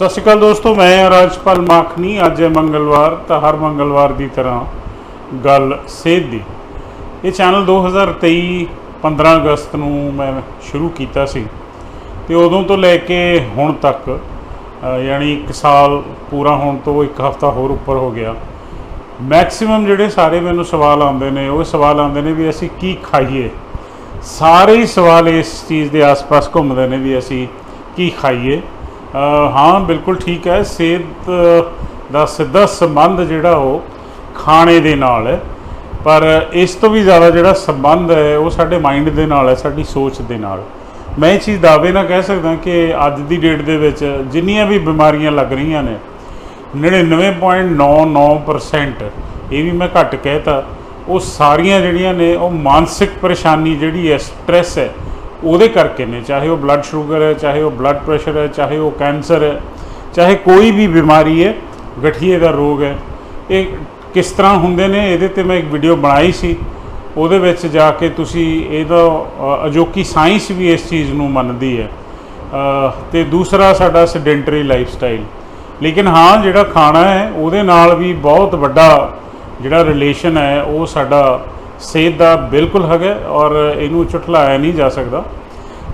ਸਤਿ ਸ਼੍ਰੀ ਅਕਾਲ ਦੋਸਤੋ, ਮੈਂ ਰਾਜਪਾਲ ਮਾਖਨੀ ਅੱਜ ਹੈ ਮੰਗਲਵਾਰ, ਤਾਂ ਹਰ ਮੰਗਲਵਾਰ ਦੀ ਤਰ੍ਹਾਂ ਗੱਲ ਸਿਹਤ ਦੀ। ਇਹ ਚੈਨਲ 2023 15 ਅਗਸਤ ਨੂੰ ਮੈਂ ਸ਼ੁਰੂ ਕੀਤਾ ਸੀ। ਤੇ ਉਦੋਂ ਤੋਂ ਲੈ ਕੇ ਹੁਣ ਤੱਕ ਯਾਨੀ 1 ਸਾਲ ਪੂਰਾ ਹੋਣ ਤੋਂ ਇੱਕ ਹਫ਼ਤਾ ਹੋਰ ਉੱਪਰ ਹੋ ਗਿਆ। ਮੈਕਸਿਮਮ ਜਿਹੜੇ ਸਾਰੇ ਮੈਨੂੰ ਸਵਾਲ ਆਉਂਦੇ ਨੇ, ਉਹ ਸਵਾਲ ਆਉਂਦੇ ਨੇ ਵੀ ਅਸੀਂ ਕੀ ਖਾਈਏ? ਸਾਰੇ ਹੀ ਸਵਾਲ ਇਸ ਚੀਜ਼ ਦੇ ਆਸ-ਪਾਸ ਘੁੰਮਦੇ ਨੇ ਵੀ ਅਸੀਂ ਕੀ ਖਾਈਏ? ਹਾਂ, ਬਿਲਕੁਲ ਠੀਕ ਹੈ। ਸਿਹਤ ਦਾ ਸਿੱਧਾ ਸੰਬੰਧ ਜਿਹੜਾ ਉਹ ਖਾਣੇ ਦੇ ਨਾਲ ਹੈ। ਪਰ ਇਸ ਤੋਂ ਵੀ ਜ਼ਿਆਦਾ ਜਿਹੜਾ ਸੰਬੰਧ ਹੈ, ਉਹ ਸਾਡੇ ਮਾਈਂਡ ਦੇ ਨਾਲ ਹੈ, ਸਾਡੀ ਸੋਚ ਦੇ ਨਾਲ। ਮੈਂ ਇਹ ਚੀਜ਼ ਦਾਅਵੇ ਨਾਲ ਕਹਿ ਸਕਦਾ ਕਿ ਅੱਜ ਦੀ ਡੇਟ ਦੇ ਵਿੱਚ ਜਿੰਨੀਆਂ ਵੀ ਬਿਮਾਰੀਆਂ ਲੱਗ ਰਹੀਆਂ ਨੇ 99.99% ਇਹ ਵੀ ਮੈਂ ਘੱਟ ਕਹਿਤਾ, ਉਹ ਸਾਰੀਆਂ ਜਿਹੜੀਆਂ ਨੇ, ਉਹ ਮਾਨਸਿਕ ਪਰੇਸ਼ਾਨੀ ਜਿਹੜੀ ਹੈ, ਸਟ੍ਰੈਸ ਹੈ ਉਹਦੇ ਕਰਕੇ ਨੇ ਚਾਹੇ ਉਹ ਬਲੱਡ ਸ਼ੂਗਰ ਹੈ ਚਾਹੇ ਉਹ ਬਲੱਡ ਪ੍ਰੈਸ਼ਰ ਹੈ ਚਾਹੇ ਉਹ ਕੈਂਸਰ ਹੈ ਚਾਹੇ ਕੋਈ ਵੀ ਬਿਮਾਰੀ ਹੈ ਗਠੀਏ ਦਾ ਰੋਗ ਹੈ ਇਹ ਕਿਸ ਤਰ੍ਹਾਂ ਹੁੰਦੇ ਨੇ ਇਹਦੇ ਤੇ ਮੈਂ ਇੱਕ ਵੀਡੀਓ ਬਣਾਈ ਸੀ। ਉਹਦੇ ਵਿੱਚ ਜਾ ਕੇ ਤੁਸੀਂ ਇਹਦਾ ਅਜੋਕੀ ਸਾਇੰਸ ਵੀ ਇਸ ਚੀਜ਼ ਨੂੰ ਮੰਨਦੀ ਹੈ। ਅ, ਤੇ ਦੂਸਰਾ ਸਾਡਾ ਸੈਡੈਂਟਰੀ ਲਾਈਫ ਸਟਾਈਲ ਲੇਕਿਨ ਹਾਂ ਜਿਹੜਾ ਖਾਣਾ ਹੈ ਉਹਦੇ ਨਾਲ ਵੀ ਬਹੁਤ ਵੱਡਾ ਜਿਹੜਾ ਰਿਲੇਸ਼ਨ ਹੈ ਉਹ ਸਾਡਾ ਸਿਹਤ ਦਾ ਬਿਲਕੁਲ ਹੈਗਾ ਔਰ ਇਹਨੂੰ ਝੁਠਲਾਇਆ ਨਹੀਂ ਜਾ ਸਕਦਾ।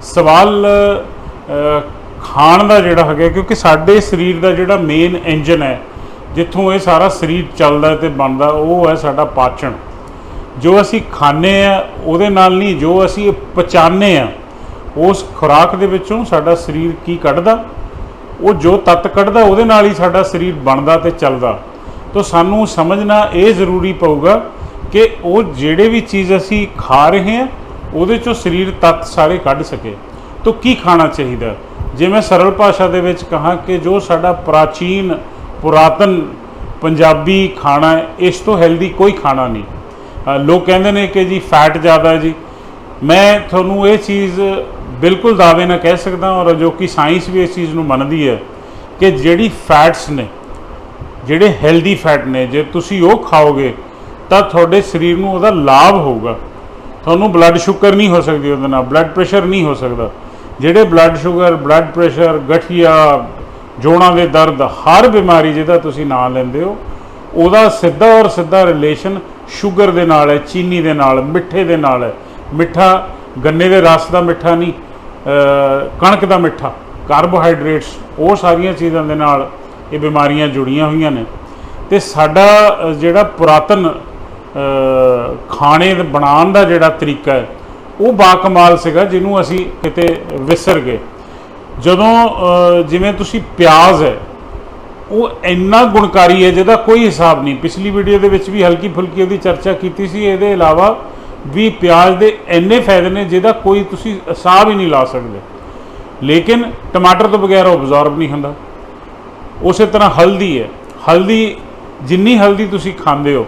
ਸਵਾਲ ਖਾਣ ਦਾ ਜਿਹੜਾ ਹੈਗਾ ਕਿਉਂਕਿ ਸਾਡੇ ਸਰੀਰ ਦਾ ਜਿਹੜਾ ਮੇਨ ਇੰਜਨ ਹੈ, ਜਿੱਥੋਂ ਇਹ ਸਾਰਾ ਸਰੀਰ ਚੱਲਦਾ ਤੇ ਬਣਦਾ, ਉਹ ਹੈ ਸਾਡਾ ਪਾਚਨ। ਜੋ ਅਸੀਂ ਖਾਂਦੇ ਆ ਉਹਦੇ ਨਾਲ ਨਹੀਂ, ਜੋ ਅਸੀਂ ਪਚਾਉਂਦੇ ਆ ਉਸ ਖੁਰਾਕ ਦੇ ਵਿੱਚੋਂ ਸਾਡਾ ਸਰੀਰ ਕੀ ਕੱਢਦਾ? ਉਹ ਜੋ ਤੱਤ ਕੱਢਦਾ, ਉਹਦੇ ਨਾਲ ਹੀ ਸਾਡਾ ਸਰੀਰ ਬਣਦਾ ਤੇ ਚੱਲਦਾ। ਤੋਂ ਸਾਨੂੰ ਸਮਝਣਾ ਇਹ ਜ਼ਰੂਰੀ ਪਊਗਾ ਕਿ ਉਹ ਜਿਹੜੇ ਵੀ ਚੀਜ਼ ਅਸੀਂ ਖਾ ਰਹੇ ਹਾਂ, ਉਹਦੇ ਚੋਂ ਸਰੀਰ ਤੱਤ ਸਾਰੇ ਕੱਢ ਸਕੇ। ਤਾਂ ਕੀ ਖਾਣਾ ਚਾਹੀਦਾ? ਜੇ ਮੈਂ ਸਰਲ ਭਾਸ਼ਾ ਦੇ ਵਿੱਚ ਕਹਾਂ ਕਿ ਜੋ ਸਾਡਾ ਪ੍ਰਾਚੀਨ, ਪੁਰਾਤਨ ਪੰਜਾਬੀ ਖਾਣਾ ਹੈ, ਇਸ ਤੋਂ ਹੈਲਦੀ ਕੋਈ ਖਾਣਾ ਨਹੀਂ। ਲੋਕ ਕਹਿੰਦੇ ਨੇ ਕਿ ਜੀ ਫੈਟ ਜ਼ਿਆਦਾ ਹੈ ਜੀ। ਮੈਂ ਤੁਹਾਨੂੰ ਇਹ ਚੀਜ਼ ਬਿਲਕੁਲ ਦਾਅਵੇ ਨਾਲ ਕਹਿ ਸਕਦਾ ਔਰ ਜੋ ਕਿ ਸਾਇੰਸ ਵੀ ਇਸ ਚੀਜ਼ ਨੂੰ ਮੰਨਦੀ ਹੈ ਕਿ ਜਿਹੜੀ ਫੈਟਸ ਨੇ, ਜਿਹੜੇ ਹੈਲਦੀ ਫੈਟ ਨੇ, ਜੇ ਤੁਸੀਂ ਉਹ ਖਾਓਗੇ ਤਾਂ ਤੁਹਾਡੇ ਸਰੀਰ ਨੂੰ ਉਹਦਾ ਲਾਭ ਹੋਊਗਾ। ਤੁਹਾਨੂੰ ਬਲੱਡ ਸ਼ੂਗਰ ਨਹੀਂ ਹੋ ਸਕਦੀ ਉਹਦੇ ਨਾਲ ਬਲੱਡ ਪ੍ਰੈਸ਼ਰ ਨਹੀਂ ਹੋ ਸਕਦਾ। ਜਿਹੜੇ ਬਲੱਡ ਸ਼ੂਗਰ ਬਲੱਡ ਪ੍ਰੈਸ਼ਰ ਗਠੀਆ, ਜੋੜਾਂ ਦੇ ਦਰਦ, ਹਰ ਬਿਮਾਰੀ ਜਿਹਦਾ ਤੁਸੀਂ ਨਾਂ ਲੈਂਦੇ ਹੋ, ਉਹਦਾ ਸਿੱਧਾ ਔਰ ਸਿੱਧਾ ਰਿਲੇਸ਼ਨ ਸ਼ੂਗਰ ਦੇ ਨਾਲ ਹੈ, ਚੀਨੀ ਦੇ ਨਾਲ, ਮਿੱਠੇ ਦੇ ਨਾਲ ਹੈ। ਮਿੱਠਾ ਗੰਨੇ ਦੇ ਰਸ ਦਾ ਮਿੱਠਾ ਨਹੀਂ ਕਣਕ ਦਾ ਮਿੱਠਾ ਕਾਰਬੋਹਾਈਡਰੇਟਸ ਉਹ ਸਾਰੀਆਂ ਚੀਜ਼ਾਂ ਦੇ ਨਾਲ ਇਹ ਬਿਮਾਰੀਆਂ ਜੁੜੀਆਂ ਹੋਈਆਂ ਨੇ। ਤੇ ਸਾਡਾ ਜਿਹੜਾ ਪੁਰਾਤਨ ਖਾਣੇ ਬਣਾਉਣ ਦਾ ਜਿਹੜਾ ਤਰੀਕਾ ਹੈ, ਉਹ ਬਾਕਮਾਲ ਸੀਗਾ, ਜਿਹਨੂੰ ਅਸੀਂ ਕਿਤੇ ਵਿਸਰ ਗਏ। ਜਦੋਂ ਜਿਵੇਂ ਤੁਸੀਂ ਪਿਆਜ਼ ਹੈ, ਉਹ ਇੰਨਾ ਗੁਣਕਾਰੀ ਹੈ, ਜਿਹਦਾ ਕੋਈ ਹਿਸਾਬ ਨਹੀਂ। ਪਿਛਲੀ ਵੀਡੀਓ ਦੇ ਵਿੱਚ ਵੀ ਹਲਕੀ ਫੁਲਕੀ ਉਹਦੀ ਚਰਚਾ ਕੀਤੀ ਸੀ, ਇਹਦੇ ਇਲਾਵਾ ਵੀ ਪਿਆਜ਼ ਦੇ ਇੰਨੇ ਫਾਇਦੇ ਨੇ, ਜਿਹਦਾ ਕੋਈ ਤੁਸੀਂ ਹਿਸਾਬ ਹੀ ਨਹੀਂ ਲਾ ਸਕਦੇ। ਲੇਕਿਨ ਟਮਾਟਰ ਤੋਂ ਬਗੈਰ ਉਹ ਅਬਜ਼ੌਰਬ ਨਹੀਂ ਹੁੰਦਾ। ਉਸੇ ਤਰ੍ਹਾਂ ਹਲਦੀ ਹੈ। ਹਲਦੀ, ਜਿੰਨੀ ਹਲਦੀ ਤੁਸੀਂ ਖਾਂਦੇ ਹੋ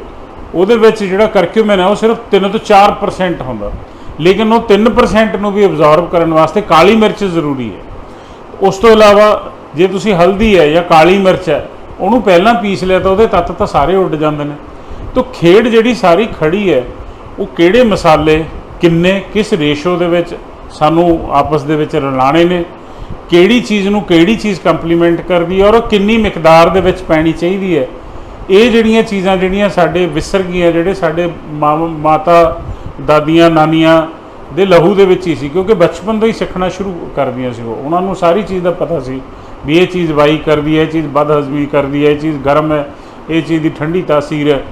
ਉਹਦੇ ਵਿੱਚ ਜਿਹੜਾ ਕਰਕਿਊਮਿਨ ਹੈ ਉਹ ਸਿਰਫ 3 ਤੋਂ 4% ਹੁੰਦਾ। ਲੇਕਿਨ ਉਹ 3% ਨੂੰ ਵੀ ਅਬਜ਼ੌਰਬ ਕਰਨ ਵਾਸਤੇ ਕਾਲੀ ਮਿਰਚ ਜ਼ਰੂਰੀ ਹੈ। ਉਸ ਤੋਂ ਇਲਾਵਾ ਜੇ ਤੁਸੀਂ ਹਲਦੀ ਹੈ ਜਾਂ ਕਾਲੀ ਮਿਰਚ ਹੈ, ਉਹਨੂੰ ਪਹਿਲਾਂ ਪੀਸ ਲਿਆ ਤਾਂ ਉਹਦੇ ਤੱਤ ਤਾਂ ਸਾਰੇ ਉੱਡ ਜਾਂਦੇ ਨੇ। ਤਾਂ ਖੇਡ ਜਿਹੜੀ ਸਾਰੀ ਖੜੀ ਹੈ, ਉਹ ਕਿਹੜੇ ਮਸਾਲੇ, ਕਿੰਨੇ, ਕਿਸ ਰੇਸ਼ੋ ਦੇ ਵਿੱਚ ਸਾਨੂੰ ਆਪਸ ਦੇ ਵਿੱਚ ਰਲਾਣੇ ਨੇ, ਕਿਹੜੀ ਚੀਜ਼ ਨੂੰ ਕਿਹੜੀ ਚੀਜ਼ ਕੰਪਲੀਮੈਂਟ ਕਰਦੀ ਹੈ ਔਰ ਉਹ ਕਿੰਨੀ ਮਿਕਦਾਰ ਦੇ ਵਿੱਚ ਪੈਣੀ ਚਾਹੀਦੀ ਹੈ ਇਹ ਜਿਹੜੀਆਂ ਚੀਜ਼ਾਂ ਜਿਹੜੀਆਂ ਸਾਡੇ ਵਿਸਰ ਗਈਆਂ ਜਿਹੜੇ ਸਾਡੇ ਮਾਂ- ਮਾਤਾ, ਦਾਦੀਆਂ, ਨਾਨੀਆਂ ਦੇ ਲਹੂ ਦੇ ਵਿੱਚ ਹੀ ਸੀ, ਕਿਉਂਕਿ ਬਚਪਨ ਤੋਂ ਹੀ ਸਿੱਖਣਾ ਸ਼ੁਰੂ ਕਰਦੀਆਂ ਸੀ ਉਹ। ਉਹਨਾਂ ਨੂੰ ਸਾਰੀ ਚੀਜ਼ ਦਾ ਪਤਾ ਸੀ ਵੀ ਇਹ ਚੀਜ਼ ਵਾਈ ਕਰਦੀ ਹੈ, ਇਹ ਚੀਜ਼ ਬਦਹਜ਼ਮੀ ਕਰਦੀ ਹੈ, ਇਹ ਚੀਜ਼ ਗਰਮ ਹੈ, ਇਹ ਚੀਜ਼ ਦੀ ਠੰਡੀ ਤਾਸੀਰ ਹੈ।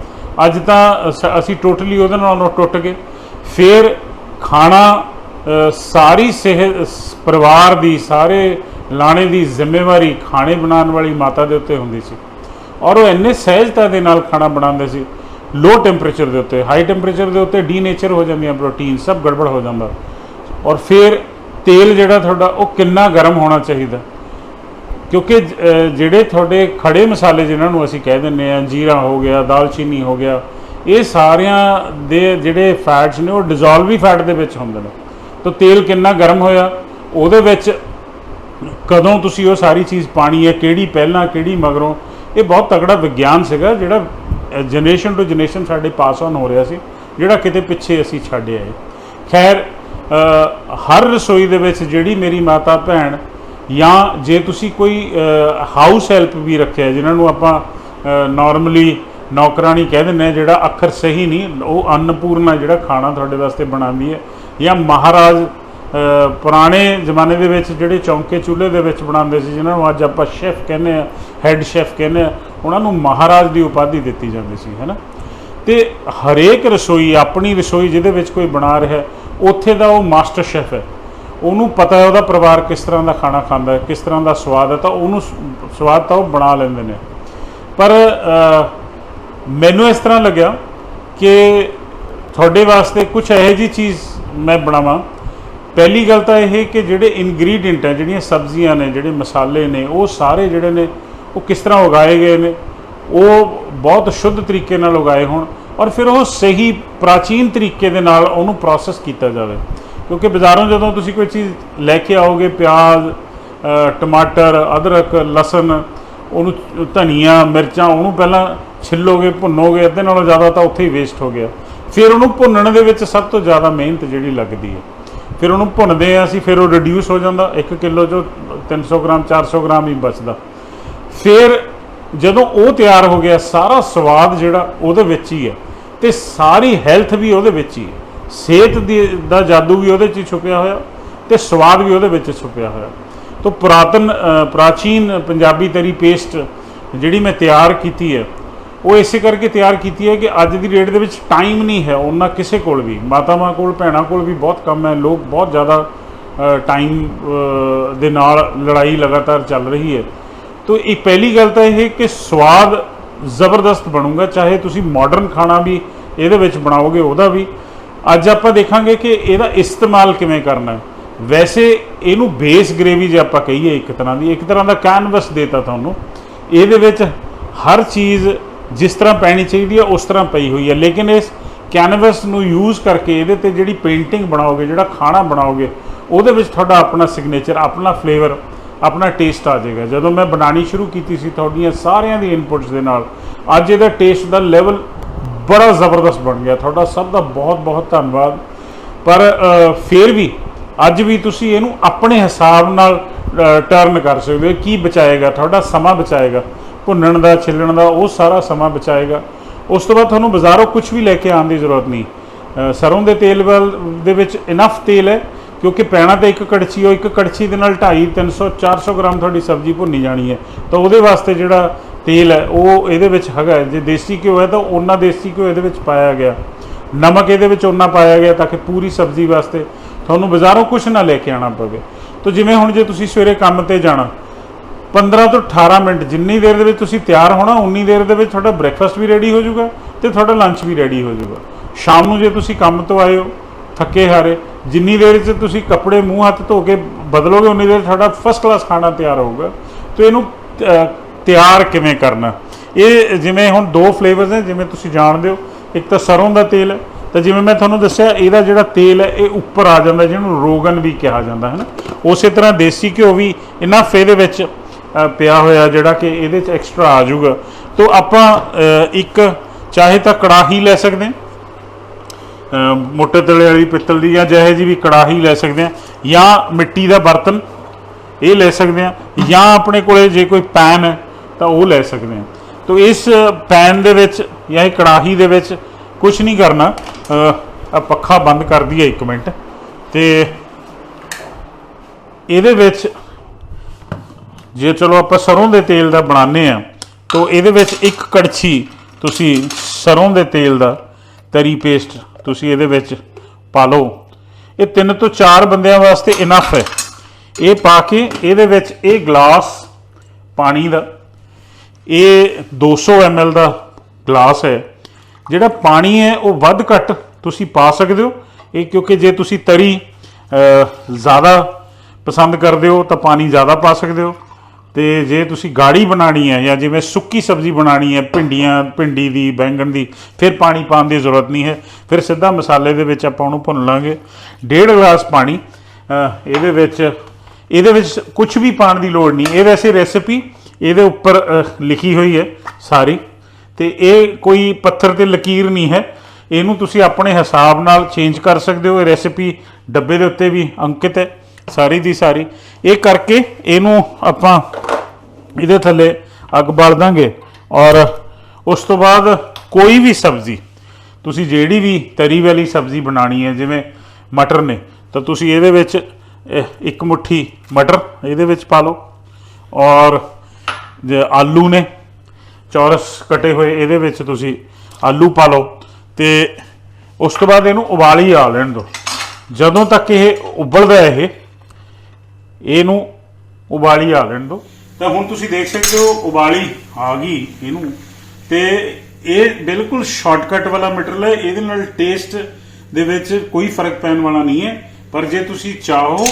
ਅੱਜ ਤਾਂ ਅਸ- ਅਸੀਂ ਟੋਟਲੀ ਉਹਦੇ ਨਾਲੋਂ ਟੁੱਟ ਗਏ। ਫਿਰ ਖਾਣਾ ਸਾਰੀ ਸਿਹਤ, ਪਰਿਵਾਰ ਦੀ, ਸਾਰੇ ਲਾਣੇ ਦੀ ਜ਼ਿੰਮੇਵਾਰੀ ਖਾਣੇ ਬਣਾਉਣ ਵਾਲੀ ਮਾਤਾ ਦੇ ਉੱਤੇ ਹੁੰਦੀ ਸੀ। ਔਰ ਉਹ ਇੰਨੇ ਸਹਿਜਤਾ ਦੇ ਨਾਲ ਖਾਣਾ ਬਣਾਉਂਦੇ ਸੀ। ਲੋ ਟੈਂਪਰੇਚਰ ਦੇ ਉੱਤੇ ਹਾਈ ਟੈਂਪਰੇਚਰ ਦੇ ਉੱਤੇ ਡੀਨੇਚਰ ਹੋ ਜਾਂਦੀਆਂ ਪ੍ਰੋਟੀਨ ਸਭ ਗੜਬੜ ਹੋ ਜਾਂਦਾ। ਔਰ ਫਿਰ ਤੇਲ ਜਿਹੜਾ ਤੁਹਾਡਾ, ਉਹ ਕਿੰਨਾ ਗਰਮ ਹੋਣਾ ਚਾਹੀਦਾ। ਕਿਉਂਕਿ ਜਿਹੜੇ ਤੁਹਾਡੇ ਖੜੇ ਮਸਾਲੇ ਜਿਨ੍ਹਾਂ ਨੂੰ ਅਸੀਂ ਕਹਿ ਦਿੰਦੇ ਆ ਜੀਰਾ ਹੋ ਗਿਆ, ਦਾਲਚੀਨੀ ਹੋ ਗਿਆ, ਇਹ ਸਾਰਿਆਂ ਦੇ ਜਿਹੜੇ ਫੈਟਸ ਨੇ, ਉਹ ਡਿਜ਼ੋਲਵੀ ਫੈਟ ਦੇ ਵਿੱਚ ਹੁੰਦੇ ਨੇ। ਤਾਂ ਤੇਲ ਕਿੰਨਾ ਗਰਮ ਹੋਇਆ, ਉਹਦੇ ਵਿੱਚ ਕਦੋਂ ਤੁਸੀਂ ਉਹ ਸਾਰੀ ਚੀਜ਼ ਪਾਣੀ ਹੈ, ਕਿਹੜੀ ਪਹਿਲਾਂ, ਕਿਹੜੀ ਮਗਰੋਂ ਇਹ ਬਹੁਤ ਤਗੜਾ ਵਿਗਿਆਨ ਸੀਗਾ, ਜਿਹੜਾ ਜਨਰੇਸ਼ਨ ਟੂ ਜਨਰੇਸ਼ਨ ਸਾਡੇ ਪਾਸ ਆਨ ਹੋ ਰਿਹਾ ਸੀ, ਜਿਹੜਾ ਕਿਤੇ ਪਿੱਛੇ ਅਸੀਂ ਛੱਡ ਆਏ। ਖੈਰ ਹਰ ਰਸੋਈ ਦੇ ਵਿੱਚ ਜਿਹੜੀ ਮੇਰੀ ਮਾਤਾ ਭੈਣ, ਜਾਂ ਜੇ ਤੁਸੀਂ ਕੋਈ ਹਾਊਸ ਹੈਲਪ ਵੀ ਰੱਖਿਆ, ਜਿਨ੍ਹਾਂ ਨੂੰ ਆਪਾਂ ਨਾਰਮਲੀ ਨੌਕਰਾਨੀ ਕਹਿ ਦਿੰਦੇ ਆ ਜਿਹੜਾ ਅੱਖਰ ਸਹੀ ਨਹੀਂ, ਉਹ ਅੰਨਪੂਰਨਾ ਜਿਹੜਾ ਖਾਣਾ ਤੁਹਾਡੇ ਵਾਸਤੇ ਬਣਾਉਂਦੀ ਹੈ, ਜਾਂ ਮਹਾਰਾਜ ਪੁਰਾਣੇ ਜ਼ਮਾਨੇ ਦੇ ਵਿੱਚ ਜਿਹੜੇ ਚੌਂਕੇ ਚੁੱਲ੍ਹੇ ਦੇ ਵਿੱਚ ਬਣਾਉਂਦੇ ਸੀ, ਜਿਨ੍ਹਾਂ ਨੂੰ ਅੱਜ ਆਪਾਂ ਸ਼ੈਫ ਕਹਿੰਦੇ ਆ ਹੈੱਡ ਸ਼ੈਫ ਕਹਿੰਦੇ ਆ ਉਹਨਾਂ ਨੂੰ ਮਹਾਰਾਜ ਦੀ ਉਪਾਧੀ ਦਿੱਤੀ ਜਾਂਦੀ ਸੀ ਹੈਨਾ ਤੇ ਹਰੇਕ ਰਸੋਈ, ਆਪਣੀ ਰਸੋਈ ਜਿਹਦੇ ਵਿੱਚ ਕੋਈ ਬਣਾ ਰਿਹਾ, ਉੱਥੇ ਦਾ ਉਹ ਮਾਸਟਰ ਸ਼ੈਫ ਹੈ। ਉਹਨੂੰ ਪਤਾ ਹੈ ਉਹਦਾ ਪਰਿਵਾਰ ਕਿਸ ਤਰ੍ਹਾਂ ਦਾ ਖਾਣਾ ਖਾਂਦਾ ਹੈ, ਕਿਸ ਤਰ੍ਹਾਂ ਦਾ ਸਵਾਦ ਹੈ, ਤਾਂ ਉਹਨੂੰ ਸਵਾਦ ਤਾਂ ਉਹ ਬਣਾ ਲੈਂਦੇ ਨੇ। ਪਰ ਮੈਨੂੰ ਇਸ ਤਰ੍ਹਾਂ ਲੱਗਿਆ ਕਿ ਤੁਹਾਡੇ ਵਾਸਤੇ ਕੁਝ ਇਹੋ ਜੀ ਚੀਜ਼ ਮੈਂ ਬਣਾਵਾਂ ਪਹਿਲੀ ਗੱਲ ਤਾਂ ਇਹ ਕਿ ਜਿਹੜੇ ਇਨਗਰੀਡੀਅੰਟ ਹੈ ਜਿਹੜੀਆਂ ਸਬਜ਼ੀਆਂ ਨੇ, ਜਿਹੜੇ ਮਸਾਲੇ ਨੇ, ਉਹ ਸਾਰੇ ਜਿਹੜੇ ਨੇ, ਉਹ ਕਿਸ ਤਰ੍ਹਾਂ ਉਗਾਏ ਗਏ ਨੇ, ਉਹ ਬਹੁਤ ਸ਼ੁੱਧ ਤਰੀਕੇ ਨਾਲ ਉਗਾਏ ਹੋਣ ਔਰ ਫਿਰ ਉਹ ਸਹੀ ਪ੍ਰਾਚੀਨ ਤਰੀਕੇ ਦੇ ਨਾਲ ਉਹਨੂੰ ਪ੍ਰੋਸੈਸ ਕੀਤਾ ਜਾਵੇ। ਕਿਉਂਕਿ ਬਾਜ਼ਾਰੋਂ ਜਦੋਂ ਤੁਸੀਂ ਕੋਈ ਚੀਜ਼ ਲੈ ਕੇ ਆਓਗੇ, ਪਿਆਜ਼ ਟਮਾਟਰ, ਅਦਰਕ, ਲਸਣ, ਉਹਨੂੰ ਧਨੀਆ, ਮਿਰਚਾਂ, ਉਹਨੂੰ ਪਹਿਲਾਂ ਛਿੱਲੋਗੇ, ਭੁੰਨੋਗੇ, ਅੱਧੇ ਨਾਲੋਂ ਜ਼ਿਆਦਾ ਤਾਂ ਉੱਥੇ ਹੀ ਵੇਸਟ ਹੋ ਗਿਆ। ਫਿਰ ਉਹਨੂੰ ਭੁੰਨਣ ਦੇ ਵਿੱਚ ਸਭ ਤੋਂ ਜ਼ਿਆਦਾ ਮਿਹਨਤ ਜਿਹੜੀ ਲੱਗਦੀ ਹੈ। ਫਿਰ ਉਹਨੂੰ ਭੁੰਨਦੇ ਆ ਅਸੀਂ, ਫਿਰ ਉਹ ਰਿਡਿਊਸ ਹੋ ਜਾਂਦਾ। 1 ਕਿਲੋ ਚੋਂ 300 ਗ੍ਰਾਮ 400 ਗ੍ਰਾਮ ਹੀ ਬਚਦਾ। ਫਿਰ ਜਦੋਂ ਉਹ ਤਿਆਰ ਹੋ ਗਿਆ, ਸਾਰਾ ਸਵਾਦ ਜਿਹੜਾ ਉਹਦੇ ਵਿੱਚ ਹੀ ਹੈ ਤੇ ਸਾਰੀ ਹੈਲਥ ਵੀ ਉਹਦੇ ਵਿੱਚ ਹੀ ਹੈ। ਸਿਹਤ ਦੀ ਦਾ ਜਾਦੂ ਵੀ ਉਹਦੇ 'ਚ ਹੀ ਛੁਪਿਆ ਹੋਇਆ ਤੇ ਸਵਾਦ ਵੀ ਉਹਦੇ ਵਿੱਚ ਛੁਪਿਆ ਹੋਇਆ। ਤੋਂ ਪੁਰਾਤਨ ਪ੍ਰਾਚੀਨ ਪੰਜਾਬੀ ਤਰੀ ਪੇਸਟ ਜਿਹੜੀ ਮੈਂ ਤਿਆਰ ਕੀਤੀ ਹੈ ਉਹ ਇਸੇ ਕਰਕੇ ਤਿਆਰ ਕੀਤੀ ਹੈ ਕਿ ਅੱਜ ਦੀ ਡੇਟ ਦੇ ਵਿੱਚ ਟਾਈਮ ਨਹੀਂ ਹੈ ਉਹਨਾਂ ਕਿਸੇ ਕੋਲ ਵੀ। ਮਾਤਾਵਾਂ ਕੋਲ, ਭੈਣਾਂ ਕੋਲ ਵੀ ਬਹੁਤ ਕੰਮ ਹੈ। ਲੋਕ ਬਹੁਤ ਜ਼ਿਆਦਾ ਟਾਈਮ ਦੇ ਨਾਲ ਲੜਾਈ ਲਗਾਤਾਰ ਚੱਲ ਰਹੀ ਹੈ। ਤੋ ਇਹ ਪਹਿਲੀ ਗੱਲ ਤਾਂ ਇਹ ਕਿ ਸਵਾਦ ਜ਼ਬਰਦਸਤ ਬਣੂਗਾ। ਚਾਹੇ ਤੁਸੀਂ ਮਾਡਰਨ ਖਾਣਾ ਵੀ ਇਹਦੇ ਵਿੱਚ ਬਣਾਓਗੇ, ਉਹਦਾ ਵੀ। ਅੱਜ ਆਪਾਂ ਦੇਖਾਂਗੇ ਕਿ ਇਹਦਾ ਇਸਤੇਮਾਲ ਕਿਵੇਂ ਕਰਨਾ ਹੈ। ਵੈਸੇ ਇਹਨੂੰ ਬੇਸ ਗ੍ਰੇਵੀ ਜੇ ਆਪਾਂ ਕਹੀਏ ਇੱਕ ਤਰ੍ਹਾਂ ਦੀ, ਇੱਕ ਤਰ੍ਹਾਂ ਦਾ ਕੈਨਵਸ ਦੇਤਾ ਤੁਹਾਨੂੰ। ਇਹਦੇ ਵਿੱਚ ਹਰ ਚੀਜ਼ ਜਿਸ ਤਰ੍ਹਾਂ ਪੈਣੀ ਚਾਹੀਦੀ ਹੈ ਉਸ ਤਰ੍ਹਾਂ ਪਈ ਹੋਈ ਹੈ। ਲੇਕਿਨ ਇਸ ਕੈਨਵਸ ਨੂੰ ਯੂਜ਼ ਕਰਕੇ ਇਹਦੇ ਤੇ ਜਿਹੜੀ ਪੇਂਟਿੰਗ ਬਣਾਓਗੇ ਜਿਹੜਾ ਖਾਣਾ ਬਣਾਓਗੇ ਉਹਦੇ ਵਿੱਚ ਤੁਹਾਡਾ ਆਪਣਾ ਸਿਗਨੇਚਰ ਆਪਣਾ ਫਲੇਵਰ ਆਪਣਾ ਟੇਸਟ ਆ ਜਾਏਗਾ। ਜਦੋਂ ਮੈਂ ਬਣਾਣੀ ਸ਼ੁਰੂ ਕੀਤੀ ਸੀ ਤੁਹਾਡੀਆਂ ਸਾਰਿਆਂ ਦੀ ਇਨਪੁਟਸ ਦੇ ਨਾਲ ਅੱਜ ਇਹਦਾ ਟੇਸਟ ਦਾ ਲੈਵਲ ਬੜਾ ਜ਼ਬਰਦਸਤ ਬਣ ਗਿਆ। ਤੁਹਾਡਾ ਸਭ ਦਾ ਬਹੁਤ ਬਹੁਤ ਧੰਨਵਾਦ। ਪਰ ਅ, ਫਿਰ ਵੀ ਅੱਜ ਵੀ ਤੁਸੀਂ ਇਹਨੂੰ ਆਪਣੇ ਹਿਸਾਬ ਨਾਲ ਟਰਨ ਕਰ ਸਕਦੇ ਹੋ। ਕੀ ਬਚਾਏਗਾ? ਤੁਹਾਡਾ ਸਮਾਂ ਬਚਾਏਗਾ। ਭੁੰਨਣ ਦਾ ਛਿੱਲਣ ਦਾ ਉਹ ਸਾਰਾ ਸਮਾਂ ਬਚਾਏਗਾ। ਉਸ ਤੋਂ ਬਾਅਦ ਤੁਹਾਨੂੰ ਬਾਜ਼ਾਰੋਂ ਕੁਝ ਵੀ ਲੈ ਕੇ ਆਉਣ ਦੀ ਜ਼ਰੂਰਤ ਨਹੀਂ। ਅ, ਸਰੋਂ ਦੇ ਤੇਲ ਵੱਲ ਦੇ ਵਿੱਚ ਇਨਫ ਤੇਲ ਹੈ ਕਿਉਂਕਿ ਪੈਣਾ ਤਾਂ ਇੱਕ ਕੜਛੀ ਉਹ ਇੱਕ ਕੜਛੀ ਦੇ ਨਾਲ 250 300 400 ਗ੍ਰਾਮ ਤੁਹਾਡੀ ਸਬਜ਼ੀ ਭੁੰਨੀ ਜਾਣੀ ਹੈ। ਤਾਂ ਉਹਦੇ ਵਾਸਤੇ ਜਿਹੜਾ ਤੇਲ ਹੈ ਉਹ ਇਹਦੇ ਵਿੱਚ ਹੈਗਾ ਜੇ ਦੇਸੀ ਘਿਓ ਹੈ ਤਾਂ ਉਹਨਾਂ ਦੇਸੀ ਘਿਓ ਇਹਦੇ ਵਿੱਚ ਪਾਇਆ ਗਿਆ। ਨਮਕ ਇਹਦੇ ਵਿੱਚ ਉਹਨਾਂ ਪਾਇਆ ਗਿਆ ਤਾਂ ਕਿ ਪੂਰੀ ਸਬਜ਼ੀ ਵਾਸਤੇ ਤੁਹਾਨੂੰ ਬਾਜ਼ਾਰੋਂ ਕੁਝ ਨਾ ਲੈ ਕੇ ਆਣਾ ਪਵੇ। ਤਾਂ ਜਿਵੇਂ ਹੁਣ ਜੇ ਤੁਸੀਂ ਸਵੇਰੇ ਕੰਮ ਤੇ ਜਾਣਾ 15 ਤੋਂ 18 ਮਿੰਟ ਜਿੰਨੀ ਦੇਰ ਦੇ ਵਿੱਚ ਤੁਸੀਂ ਤਿਆਰ ਹੋਣਾ, ਉਨੀ ਦੇਰ ਦੇ ਵਿੱਚ ਤੁਹਾਡਾ ਬ੍ਰੇਕਫਾਸਟ ਵੀ ਰੈਡੀ ਹੋ ਜਾਊਗਾ ਤੇ ਤੁਹਾਡਾ ਲੰਚ ਵੀ ਰੈਡੀ ਹੋ ਜਾਊਗਾ। ਸ਼ਾਮ ਨੂੰ ਜੇ ਤੁਸੀਂ ਕੰਮ ਤੋਂ ਆਏ ਹੋ, ਥੱਕੇ ਹਾਰੇ, ਜਿੰਨੀ ਦੇਰ 'ਚ ਤੁਸੀਂ ਕੱਪੜੇ ਮੂੰਹ ਹੱਥ ਧੋ ਕੇ ਬਦਲੋਗੇ, ਉਨੀ ਦੇਰ ਤੁਹਾਡਾ ਫਸਟ ਕਲਾਸ ਖਾਣਾ ਤਿਆਰ ਹੋਊਗਾ। ਤੇ ਇਹਨੂੰ ਤਿਆਰ ਕਿਵੇਂ ਕਰਨਾ? ਇਹ ਜਿਵੇਂ ਹੁਣ ਦੋ ਫਲੇਵਰਸ ਨੇ, ਜਿਵੇਂ ਤੁਸੀਂ ਜਾਣਦੇ ਹੋ, ਇੱਕ ਤਾਂ ਸਰੋਂ ਦਾ ਤੇਲ ਹੈ, ਤਾਂ ਜਿਵੇਂ ਮੈਂ ਤੁਹਾਨੂੰ ਦੱਸਿਆ, ਇਹਦਾ ਜਿਹੜਾ ਤੇਲ ਹੈ, ਇਹ ਉੱਪਰ ਆ ਜਾਂਦਾ, ਜਿਹਨੂੰ ਰੋਗਨ ਵੀ ਕਿਹਾ ਜਾਂਦਾ ਹੈ ਨਾ ਉਸੇ ਤਰ੍ਹਾਂ ਦੇਸੀ ਘਿਓ ਵੀ ਇਨਾ ਦੇ ਵਿੱਚ ਪਿਆ ਹੋਇਆ ਜਿਹੜਾ ਕਿ ਇਹਦੇ ਚ ਐਕਸਟਰਾ ਆ ਜਾਊਗਾ। ਤੋਂ ਆਪਾਂ ਇੱਕ ਚਾਹੇ ਤਾਂ ਕੜਾਹੀ ਲੈ ਸਕਦੇ ਹਾਂ। ਮੋਟੇ ਤਲੇ ਵਾਲੀ ਪਿੱਤਲ ਦੀ ਜਾਂ ਜਿਹੇ ਜੀ ਵੀ ਕੜਾਹੀ ਲੈ ਸਕਦੇ ਹਾਂ। ਜਾਂ ਮਿੱਟੀ ਦਾ ਬਰਤਨ, ਇਹ ਲੈ ਸਕਦੇ ਹਾਂ। ਜਾਂ ਆਪਣੇ ਕੋਲੇ ਜੇ ਕੋਈ ਪੈਨ ਹੈ, ਤਾਂ ਉਹ ਲੈ ਸਕਦੇ ਹਾਂ। ਤੋਂ ਇਸ ਪੈਨ ਦੇ ਵਿੱਚ ਜਾਂ ਇਹ ਕੜਾਹੀ ਦੇ ਵਿੱਚ ਕੁਝ ਨਹੀਂ ਕਰਨਾ। ਆ ਪੱਖਾ ਬੰਦ ਕਰ ਦਈਏ 1 ਮਿੰਟ। ਤੇ ਇਹਦੇ ਵਿੱਚ ਜੇ ਚਲੋ ਆਪਾਂ ਸਰੋਂ ਦੇ ਤੇਲ ਦਾ ਬਣਾਉਂਦੇ ਆ ਤਾਂ ਇਹਦੇ ਵਿੱਚ ਇੱਕ ਕੜਛੀ ਤੁਸੀਂ ਸਰੋਂ ਦੇ ਤੇਲ ਦਾ ਤਰੀ ਪੇਸਟ ਤੁਸੀਂ ਇਹਦੇ ਵਿੱਚ ਪਾ ਲਓ। ਇਹ ਤਿੰਨ ਤੋਂ ਚਾਰ ਬੰਦਿਆਂ ਵਾਸਤੇ ਇਨਫ ਹੈ। ਇਹ ਪਾ ਕੇ ਇਹਦੇ ਵਿੱਚ ਇਹ ਗਲਾਸ ਪਾਣੀ ਦਾ, ਇਹ 200 ml ਦਾ ਗਲਾਸ ਹੈ। ਜਿਹੜਾ ਪਾਣੀ ਹੈ, ਉਹ ਵੱਧ ਘੱਟ ਤੁਸੀਂ ਪਾ ਸਕਦੇ ਹੋ। ਇਹ ਕਿਉਂਕਿ ਜੇ ਤੁਸੀਂ ਤਰੀ ਜ਼ਿਆਦਾ ਪਸੰਦ ਕਰਦੇ ਹੋ, ਤਾਂ ਪਾਣੀ ਜ਼ਿਆਦਾ ਪਾ ਸਕਦੇ ਹੋ। ਤੇ ਜੇ ਤੁਸੀਂ ਗਾੜੀ ਬਣਾਣੀ ਹੈ ਜਾਂ ਜਿਵੇਂ ਸੁੱਕੀ ਸਬਜ਼ੀ ਬਣਾਣੀ ਹੈ, ਭਿੰਡੀਆਂ, ਭਿੰਡੀ ਦੀ, ਬੈਂਗਣ ਦੀ, ਫਿਰ ਪਾਣੀ ਪਾਉਣ ਦੀ ਜ਼ਰੂਰਤ ਨਹੀਂ ਹੈ। ਫਿਰ ਸਿੱਧਾ ਮਸਾਲੇ ਦੇ ਵਿੱਚ ਆਪਾਂ ਉਹਨੂੰ ਭੁੰਨ ਲਾਂਗੇ। ਡੇਢ ਗਲਾਸ ਪਾਣੀ ਇਹਦੇ ਵਿੱਚ ਇਹਦੇ ਵਿੱਚ ਕੁਝ ਵੀ ਪਾਉਣ ਦੀ ਲੋੜ ਨਹੀਂ। ਇਹ ਵੈਸੇ ਰੈਸਿਪੀ ਇਹਦੇ ਉੱਪਰ ਲਿਖੀ ਹੋਈ ਹੈ ਸਾਰੀ। ਤੇ ਇਹ ਕੋਈ ਪੱਥਰ ਤੇ ਲਕੀਰ ਨਹੀਂ ਹੈ। ਇਹਨੂੰ ਤੁਸੀਂ ਆਪਣੇ ਹਿਸਾਬ ਨਾਲ ਚੇਂਜ ਕਰ ਸਕਦੇ ਹੋ। ਇਹ ਰੈਸਿਪੀ ਡੱਬੇ ਦੇ ਉੱਤੇ ਵੀ ਅੰਕਿਤ ਹੈ, ਸਾਰੀ ਦੀ ਸਾਰੀ। ਇਹ ਕਰਕੇ ਇਹਨੂੰ ਆਪਾਂ ਇਹਦੇ ਥੱਲੇ ਅੱਗ ਬਾਲ ਦਾਂਗੇ ਔਰ ਉਸ ਤੋਂ ਬਾਅਦ ਕੋਈ ਵੀ ਸਬਜ਼ੀ, ਤੁਸੀਂ ਜਿਹੜੀ ਵੀ ਤਰੀ ਵਾਲੀ ਸਬਜ਼ੀ ਬਣਾਣੀ ਹੈ, ਜਿਵੇਂ ਮਟਰ ਨੇ, ਤਾਂ ਤੁਸੀਂ ਇਹਦੇ ਵਿੱਚ ਇੱਕ ਮੁੱਠੀ ਮਟਰ ਇਹਦੇ ਵਿੱਚ ਪਾ ਲਓ ਔਰ ਜੇ ਆਲੂ ਨੇ, ਚੌਰਸ ਕਟੇ ਹੋਏ ਇਹਦੇ ਵਿੱਚ ਤੁਸੀਂ ਆਲੂ ਪਾ ਲਓ ਤੇ ਉਸ ਤੋਂ ਬਾਅਦ ਇਹਨੂੰ ਉਬਾਲੀ ਆ ਲੈਣ ਦਿਓ। ਜਦੋਂ ਤੱਕ ਇਹ ਉਬਲਦਾ ਇਹ ਇਹਨੂੰ ਉਬਾਲੀ ਆ ਲੈਣ ਦਿਓ। ਤਾਂ ਹੁਣ ਤੁਸੀਂ ਦੇਖ ਸਕਦੇ ਹੋ ਉਬਾਲੀ ਆ ਗਈ ਇਹਨੂੰ। ਤੇ ਇਹ ਬਿਲਕੁਲ ਸ਼ਾਰਟਕਟ ਵਾਲਾ ਮਟੀਰੀਅਲ ਹੈ ਇਹਦੇ ਨਾਲ ਟੇਸਟ ਦੇ ਵਿੱਚ ਕੋਈ ਫ਼ਰਕ ਪੈਣ ਵਾਲਾ ਨਹੀਂ ਹੈ। ਪਰ ਜੇ ਤੁਸੀਂ ਚਾਹੋ